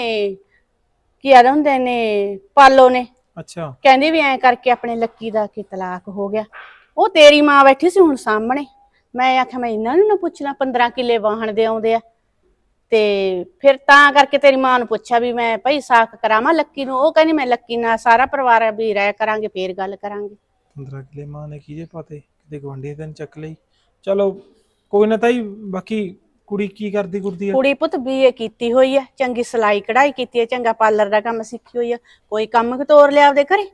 ਕੀ ਆਦਾ ਹੁੰਦੇ ਨੇ ਪਾਲੋ ਨੇ। ਅੱਛਾ। ਕਹਿੰਦੀ ਵੀ ਐਂ ਕਰਕੇ ਆਪਣੇ ਲੱਕੀ ਦਾ ਕਿ ਤਲਾਕ ਹੋ ਗਿਆ। ਉਹ ਤੇਰੀ ਮਾਂ ਬੈਠੀ ਸੀ ਹੁਣ ਸਾਹਮਣੇ। ਮੈਂ ਆਖਿਆ ਮੈਂ ਇਹਨਾਂ ਨੂੰ ਨਾ ਪੁੱਛਣਾ 15 ਕਿੱਲੇ ਵਾਹਣ ਦੇ ਆਉਂਦੇ ਆ। ਤੇ ਫਿਰ ਤਾਂ ਕਰਕੇ ਤੇਰੀ ਮਾਂ ਨੂੰ ਪੁੱਛਿਆ ਵੀ ਮੈਂ ਭਾਈ ਸਾਖ ਕਰਾਵਾਂ ਲੱਕੀ ਨੂੰ? ਉਹ ਕਹਿੰਦੀ ਮੈਂ ਲੱਕੀ ਨਾਲ ਸਾਰਾ ਪਰਿਵਾਰ ਵੀ ਰਹਿ ਕਰਾਂਗੇ ਫੇਰ ਗੱਲ ਕਰਾਂਗੇ। 15 ਕਿਲੇ ਮਾਂ ਨੇ ਕੀਦੇ ਪਾਤੇ? ਕਿਤੇ ਗਵੰਡੀ ਤੈਨੂੰ ਚੱਕ ਲਈ? ਚਲੋ ਕੋਈ ਨਾ ਤਾਈ ਬਾਕੀ ਕੁੜੀ ਕੀ ਕਰਦੀ ਗੁਰਦੀ ਆ? ਕੁੜੀ ਪੁੱਤ ਬੀਏ ਕੀਤੀ ਹੋਈ ਹੈ ਚੰਗੀ ਸਿਲਾਈ ਕਢਾਈ ਕੀਤੀ ਹੈ ਚੰਗਾ ਪਾਰਲਰ ਦਾ ਕੰਮ ਸਿੱਖੀ ਹੋਈ ਹੈ ਕੋਈ ਕੰਮ ਕਿ ਤੋਰ ਲਿਆ ਆਪਦੇ ਘਰੇ?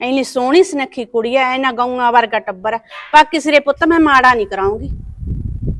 ਇੰਨੀ ਸੋਹਣੀ ਸੁਨੱਖੀ ਕੁੜੀ ਹੈ ਇਹਨਾਂ ਗਊਆਂ ਵਰਗਾ ਟੱਬਰ ਹੈ ਬਾਕੀ ਸਿਰੇ ਪੁੱਤ ਮੈਂ ਮਾੜਾ ਨਹੀਂ ਕਰਾਉਂਗੀ।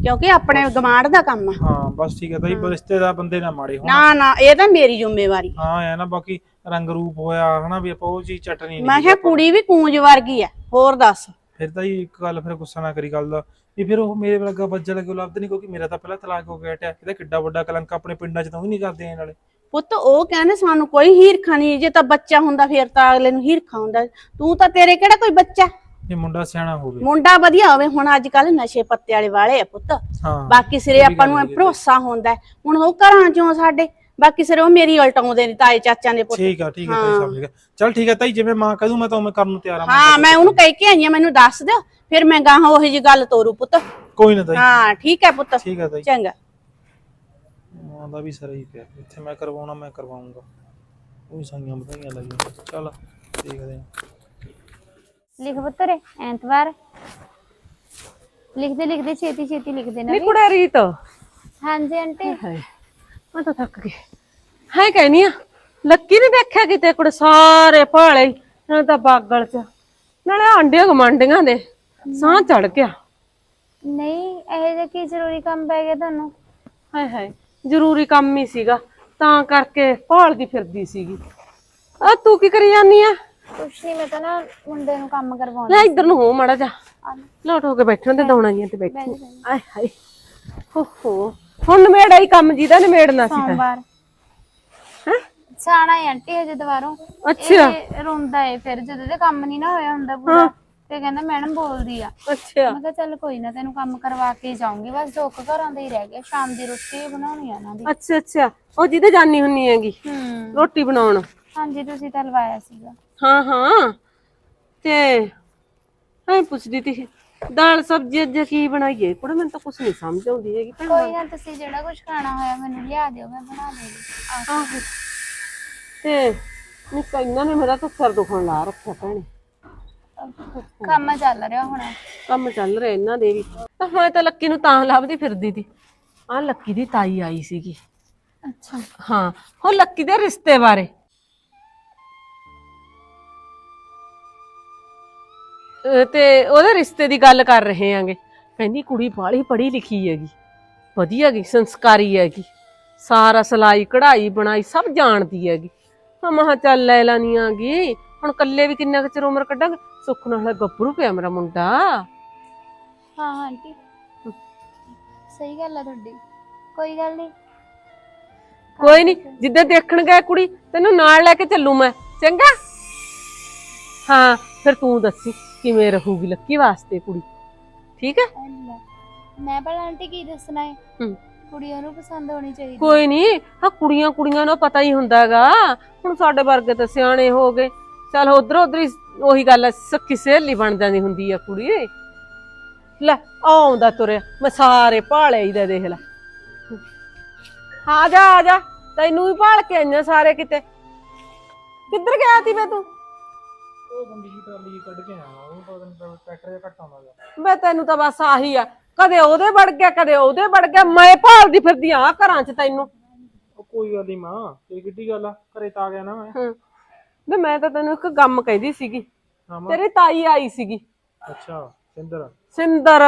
ਕਿਉਂਕਿ ਆਪਣੇ ਗਮਾਂਡ ਦਾ ਕੰਮ ਆ। ਹਾਂ ਬਸ ਠੀਕ ਹੈ। ਤਾਈ ਰਿਸ਼ਤੇਦਾਰ ਬੰਦੇ ਨਾ ਮਾੜੇ ਹੋਣ। ਨਾ ਨਾ ਇਹ ਤਾਂ ਮੇਰੀ ਜ਼ਿੰਮੇਵਾਰੀ। ਹਾਂ ਐ ਨਾ ਬਾਕੀ ਰੰਗ ਰੂਪ ਹੋਇਆ ਹਨਾ ਵੀ ਆਪਾਂ ਉਹ ਚੀਜ਼ ਚਟਣੀ ਮੈਂ ਨਹੀਂ ਕਿਹਾ ਕੁੜੀ ਵੀ ਕੂੰਜ ਵਰਗੀ ਆ ਹੋਰ ਦੱਸ। ਫਿਰ ਤਾਂ ਹੀ ਇੱਕ ਗੱਲ ਫਿਰ ਗੁੱਸਾ ਨਾ ਕਰੀ ਗੱਲ ਦਾ ਵੀ ਫਿਰ ਉਹ ਮੇਰੇ ਵਰਗਾ ਬੱਜਾ ਲੱਗੋ ਲੱਭਦੇ ਨਹੀਂ ਕਿਉਂਕਿ ਮੇਰਾ ਤਾਂ ਪਹਿਲਾਂ ਤਲਾਕ ਹੋ ਗਿਆ ਟਿਆ ਇਹਦਾ ਕਿੱਡਾ ਵੱਡਾ ਕਲੰਕ ਆਪਣੇ ਪਿੰਡਾਂ 'ਚ ਤਾਂ ਵੀ ਨਹੀਂ ਕਰਦੇ ਇਹ ਨਾਲੇ। ਪੁੱਤ ਉਹ ਕਹਿੰਦੇ ਸਾਨੂੰ ਕੋਈ ਹੀਰਖਾ ਨਹੀਂ ਜੇ ਤਾਂ ਬੱਚਾ ਹੁੰਦਾ ਫਿਰ ਤਾਂ ਅਗਲੇ ਨੂੰ ਹੀਰਖਾ ਹੁੰਦਾ। ਤੂੰ ਤਾਂ ਤੇਰੇ ਕਿਹੜਾ ਕੋਈ ਬੱਚਾ? ਜੇ ਮੁੰਡਾ ਸਿਆਣਾ ਹੋਵੇ। ਮੁੰਡਾ ਵਧੀਆ ਹੋਵੇ ਹੁਣ ਅੱਜ ਕੱਲ ਨਸ਼ੇ ਪੱਤੇ ਵਾਲੇ ਵਾਲੇ ਆ ਪੁੱਤ। ਹਾਂ ਬਾਕੀ ਸਿਰੇ ਆਪਾਂ ਨੂੰ ਐਂ ਭਰੋਸਾ ਹੁੰਦਾ ਹੈ। ਹੁਣ ਉਹ ਘਰਾਂ ਚੋਂ ਸਾਡੇ ਬਾਕੀ ਸਿਰੇ ਉਹ ਮੇਰੀ ਉਲਟਾਉਂਦੇ ਨੇ ਤਾਏ ਚਾਚਿਆਂ ਦੇ ਪੁੱਤ। ਠੀਕ ਆ ਠੀਕ ਆ ਤਾਈ ਸਮਝ ਗਿਆ। ਚਲ ਠੀਕ ਆ ਤਾਈ ਜਿਵੇਂ ਮਾਂ ਕਹਦੂ ਮੈਂ ਤਾਂ ਉਵੇਂ ਕਰਨ ਨੂੰ ਤਿਆਰ ਆ। ਹਾਂ ਮੈਂ ਉਹਨੂੰ ਕਹਿ ਕੇ ਆਈ ਆ ਮੈਨੂੰ ਦੱਸ ਦਿਓ ਫਿਰ ਮੈਂ ਗਾਹਾਂ ਉਹੀ ਜੀ ਗੱਲ ਤੋਰੂ ਪੁੱਤ। ਕੋਈ ਨਾ ਤਾਈ। ਹਾਂ ਠੀਕ ਹੈ ਪੁੱਤ। ਠੀਕ ਆ ਤਾਈ। ਚੰਗਾ। ਮਾਂ ਦਾ ਵੀ ਸਰ ਹੀ ਪਿਆ। ਇੱਥੇ ਮੈਂ ਕਰਵਾਉਣਾ ਮੈਂ ਕਰਵਾਉਂਗਾ। ਉਹ ਸਾਈਆਂ ਵਧਾਈਆਂ ਲੱਗੀਆਂ ਚੱਲ ਦੇਖਦੇ ਆ ਲਿਖ ਪੁੱਤਰ ਐਤਵਾਰ। ਲਿਖਦੇ ਲਿਖਦੇ ਛੇਤੀ ਛੇਤੀ ਲਿਖਦੇ ਨਾ ਨੀ ਕੁੜੇ ਰੀਤ। ਹਾਂਜੀ ਆਂਟੀ। ਹਾਏ ਮੈਂ ਤਾਂ ਥੱਕ ਗਈ। ਹੈ ਕਹਿਨੀ ਆ ਲੱਕੀ ਨੇ ਦੇਖਿਆ ਕਿਤੇ ਕੁੜੇ ਸਾਰੇ ਭਾਲੇ ਹੀ, ਨਾਲੇ ਤਾਂ ਬਾਗਲ ਚ। ਨਾਲੇ ਆਂਡੇ ਗਮੰਡੀਆਂ ਦੇ ਸਾਹ ਚੜ ਗਿਆ। ਨਹੀਂ ਇਹ ਜਿਹਾ ਕੀ ਜ਼ਰੂਰੀ ਕੰਮ ਪੈ ਗਿਆ ਤੁਹਾਨੂੰ? ਹਾਏ ਹਾਏ ਜ਼ਰੂਰੀ ਕੰਮ ਹੀ ਸੀਗਾ ਤਾਂ ਕਰਕੇ ਭਾਲਦੀ ਫਿਰਦੀ ਸੀਗੀ। ਆ ਤੂੰ ਕੀ ਕਰੀ ਜਾਨੀ ਆ? ਕੁਛ ਨਹੀਂ ਮੈਂ ਤਾਂ ਨਾ ਮੁੰਡੇ ਨੂੰ ਕੰਮ ਕਰਵਾਉਣਾ ਲੈ ਇੱਧਰ ਨੂੰ ਹੋ ਮਾੜਾ ਜਾ ਲੋਟ ਹੋ ਕੇ ਬੈਠਣ ਤੇ ਦੌਣਾ ਜੀਆਂ ਤੇ ਬੈਠੀ। ਆਏ ਹਾਏ। ਹੋ ਹੋ। ਹੁਣ ਨਮੇੜਾ ਹੀ ਕੰਮ ਜਿਹਦਾ ਨਮੇੜਨਾ ਸੀ ਤਾਂ। ਸੋਮਵਾਰ। ਹੈਂ? ਸਾਣਾ ਹੈ ਆਂਟੀ ਹਜੇ ਦੁਬਾਰੋਂ। ਅੱਛਾ। ਇਹ ਰੋਂਦਾ ਹੈ ਫਿਰ ਜਦੋਂ ਤੇ ਕੰਮ ਨਹੀਂ ਨਾ ਹੋਇਆ ਹੁੰਦਾ ਪੂਰਾ ਤੇ ਕਹਿੰਦਾ ਮੈਡਮ ਬੋਲਦੀ ਆ। ਅੱਛਾ। ਮੈਂ ਕਿਹਾ ਚੱਲ ਕੋਈ ਨਾ ਤੈਨੂੰ ਕੰਮ ਕਰਵਾ ਕੇ ਜਾਊਂਗੀ। ਬਸ ਦੋ ਕੁ ਘਰਾਂ ਦੇ ਹੀ ਰਹਿ ਗਏ ਸ਼ਾਮ ਦੀ ਰੋਟੀ ਬਣਾਉਣੀ ਆ ਇਹਨਾਂ ਦੀ। ਅੱਛਾ ਅੱਛਾ। ਉਹ ਜਿਹਦੇ ਜਾਨੀ ਹੁੰਨੀ ਹੈਗੀ। ਹੂੰ। ਰੋਟੀ ਬਣਾਉਣ। ਹਾਂਜੀ ਤੁਸੀਂ ਤਾਂ ਲਵਾਇਆ ਸੀਗਾ। ਹਾਂ ਹਾਂ। ਤੇ ਐ ਪੁੱਛਦੀ ਤੀ ਦਾਲ ਸਬਜ਼ੀ ਅੱਜ ਕੀ ਬਣਾਈਏ? ਕੁੜੇ ਮੈਨੂੰ ਤਾਂ ਕੁਝ ਨਹੀਂ ਸਮਝ ਆਉਂਦੀ ਹੈਗੀ ਭੈਣ ਕੋਈ ਨਾ ਤੁਸੀਂ ਜਿਹੜਾ ਕੁਝ ਖਾਣਾ ਹੋਇਆ ਮੈਨੂੰ ਲਿਆ ਦਿਓ ਮੈਂ ਬਣਾ ਦੇਗੀ ਆਹੋ। ਤੇ ਨਹੀਂ ਇਹਨਾਂ ਨੇ ਮੇਰਾ ਤਾਂ ਸਿਰ ਦੁਖਣ ਲਾ ਰੱਖਿਆ ਭੈਣੇ। ਕੰਮ ਚੱਲ ਰਿਹਾ ਹੁਣ। ਕੰਮ ਚੱਲ ਰਿਹਾ ਇਹਨਾਂ ਦੇ ਵੀ। ਤਾਂ ਮੈਂ ਤਾਂ ਲੱਕੀ ਨੂੰ ਤਾਂ ਲੱਭਦੀ ਫਿਰਦੀ ਤੀ ਆ ਲੱਕੀ ਦੀ ਤਾਈ ਆਈ ਸੀਗੀ। ਅੱਛਾ। ਹਾਂ ਉਹ ਲੱਕੀ ਦੇ ਰਿਸ਼ਤੇ ਬਾਰੇ। ਅਹ ਤੇ ਉਹਦੇ ਰਿਸ਼ਤੇ ਦੀ ਗੱਲ ਕਰ ਰਹੇ ਆਂਗੇ। ਕਹਿੰਦੀ ਕੁੜੀ ਬਾਹਲੀ ਪੜ੍ਹੀ ਲਿਖੀ ਹੈਗੀ ਵਧੀਆ ਗੀ ਸੰਸਕਾਰੀ ਹੈਗੀ ਸਾਰਾ ਸਲਾਈ ਕਢਾਈ ਬਣਾਈ ਸਭ ਜਾਣਦੀ ਹੈਗੀ। ਮੈਂ ਮਹਾ ਚੱਲ ਲੈ ਲਾਨੀ ਆਂਗੀ ਹੁਣ ਕੱਲੇ ਵੀ ਕਿੰਨਾ ਕੁ ਚਿਰ ਉਮਰ ਕੱਢਾਂਗੇ? ਸੁੱਖ ਨਾਲ ਗੱਭਰੂ ਪਿਆ ਮੇਰਾ ਮੁੰਡਾ। ਹਾਂ ਹਾਂ ਆਂਟੀ। ਸਹੀ ਗੱਲ ਆ ਤੁਹਾਡੀ। ਕੋਈ ਗੱਲ ਨਹੀਂ ਕੋਈ ਨਹੀਂ ਜਿੱਦਾਂ ਦੇਖਣ ਗਏ ਕੁੜੀ ਤੈਨੂੰ ਨਾਲ ਲੈ ਕੇ ਚੱਲੂ ਮੈਂ। ਚੰਗਾ? ਹਾਂ ਫਿਰ ਤੂੰ ਦੱਸੀ। ਕਿਵੇਂ ਰਹੂਗੀ ਲੱਕੀ ਵਾਸਤੇ ਕੁੜੀ? ਠੀਕ ਹੈ? ਅੱਲਾ ਮੈਂ ਭਲਾ ਆਂਟੀ ਕੀ ਦੱਸਣਾ ਹੈ? ਹੂੰ। ਕੁੜੀ ਉਹਨੂੰ ਪਸੰਦ ਹੋਣੀ ਚਾਹੀਦੀ। ਕੋਈ ਨਹੀਂ ਹਾਂ ਕੁੜੀਆਂ ਕੁੜੀਆਂ ਨੂੰ ਪਤਾ ਹੀ ਹੁੰਦਾਗਾ ਹੁਣ ਸਾਡੇ ਵਰਗੇ ਤਾਂ ਸਿਆਣੇ ਹੋ ਗਏ। ਚਲ ਉਧਰ ਉਧਰ ਹੀ ਉਹੀ ਗੱਲ ਐ ਸੱਕੀ ਸਹੇਲੀ ਬਣ ਜਾਂਦੀ ਹੁੰਦੀ ਆ ਕੁੜੀ। ਲੈ ਆਉਂਦਾ ਤੁਰਿਆ। ਮੈਂ ਸਾਰੇ ਭਾਲੇ ਹੀ ਦਾ ਦੇਖ ਲੈ। ਆ ਜਾ ਆ ਜਾ। ਤੈਨੂੰ ਵੀ ਭਾਲ ਕੇ ਆਈਆਂ ਸਾਰੇ ਕਿਤੇ। ਕਿੱਧਰ ਗਿਆ ਤੀ ਵੇ ਤੂੰ? ਉਹ ਬੰਦੀ ਦੀ ਟਰਾਲੀ ਕੱਢ ਕੇ ਆਇਆ ਉਹ ਪਤਾ ਨਹੀਂ ਟਰੈਕਟਰ ਜਿਹਾ ਘੱਟ ਆਉਂਦਾ ਗਾ। ਮੈਂ ਤੈਨੂੰ ਤਾਂ ਬਸ ਆਹੀ ਆ ਕਦੇ ਉਹਦੇ ਵੜ ਗਿਆ ਕਦੇ ਉਹਦੇ ਵੜ ਗਿਆ ਮੈਂ ਭਾਲਦੀ ਫਿਰਦੀ ਆ ਘਰਾਂ 'ਚ ਤੈਨੂੰ। ਉਹ ਕੋਈ ਗੱਲ ਨਹੀਂ ਮਾਂ ਇਹ ਕਿੱਡੀ ਗੱਲ ਆ ਘਰੇ ਤਾਂ ਆ ਗਿਆ ਨਾ ਮੈਂ। ਹੂੰ ਵੀ ਮੈਂ ਤਾਂ ਤੈਨੂੰ ਇੱਕ ਕੰਮ ਕਹਿੰਦੀ ਸੀਗੀ ਹਾਂ ਮਾਂ। ਤੇਰੀ ਤਾਈ ਆਈ ਸੀਗੀ। ਅੱਛਾ ਸਿੰਦਰ। ਸਿੰਦਰ।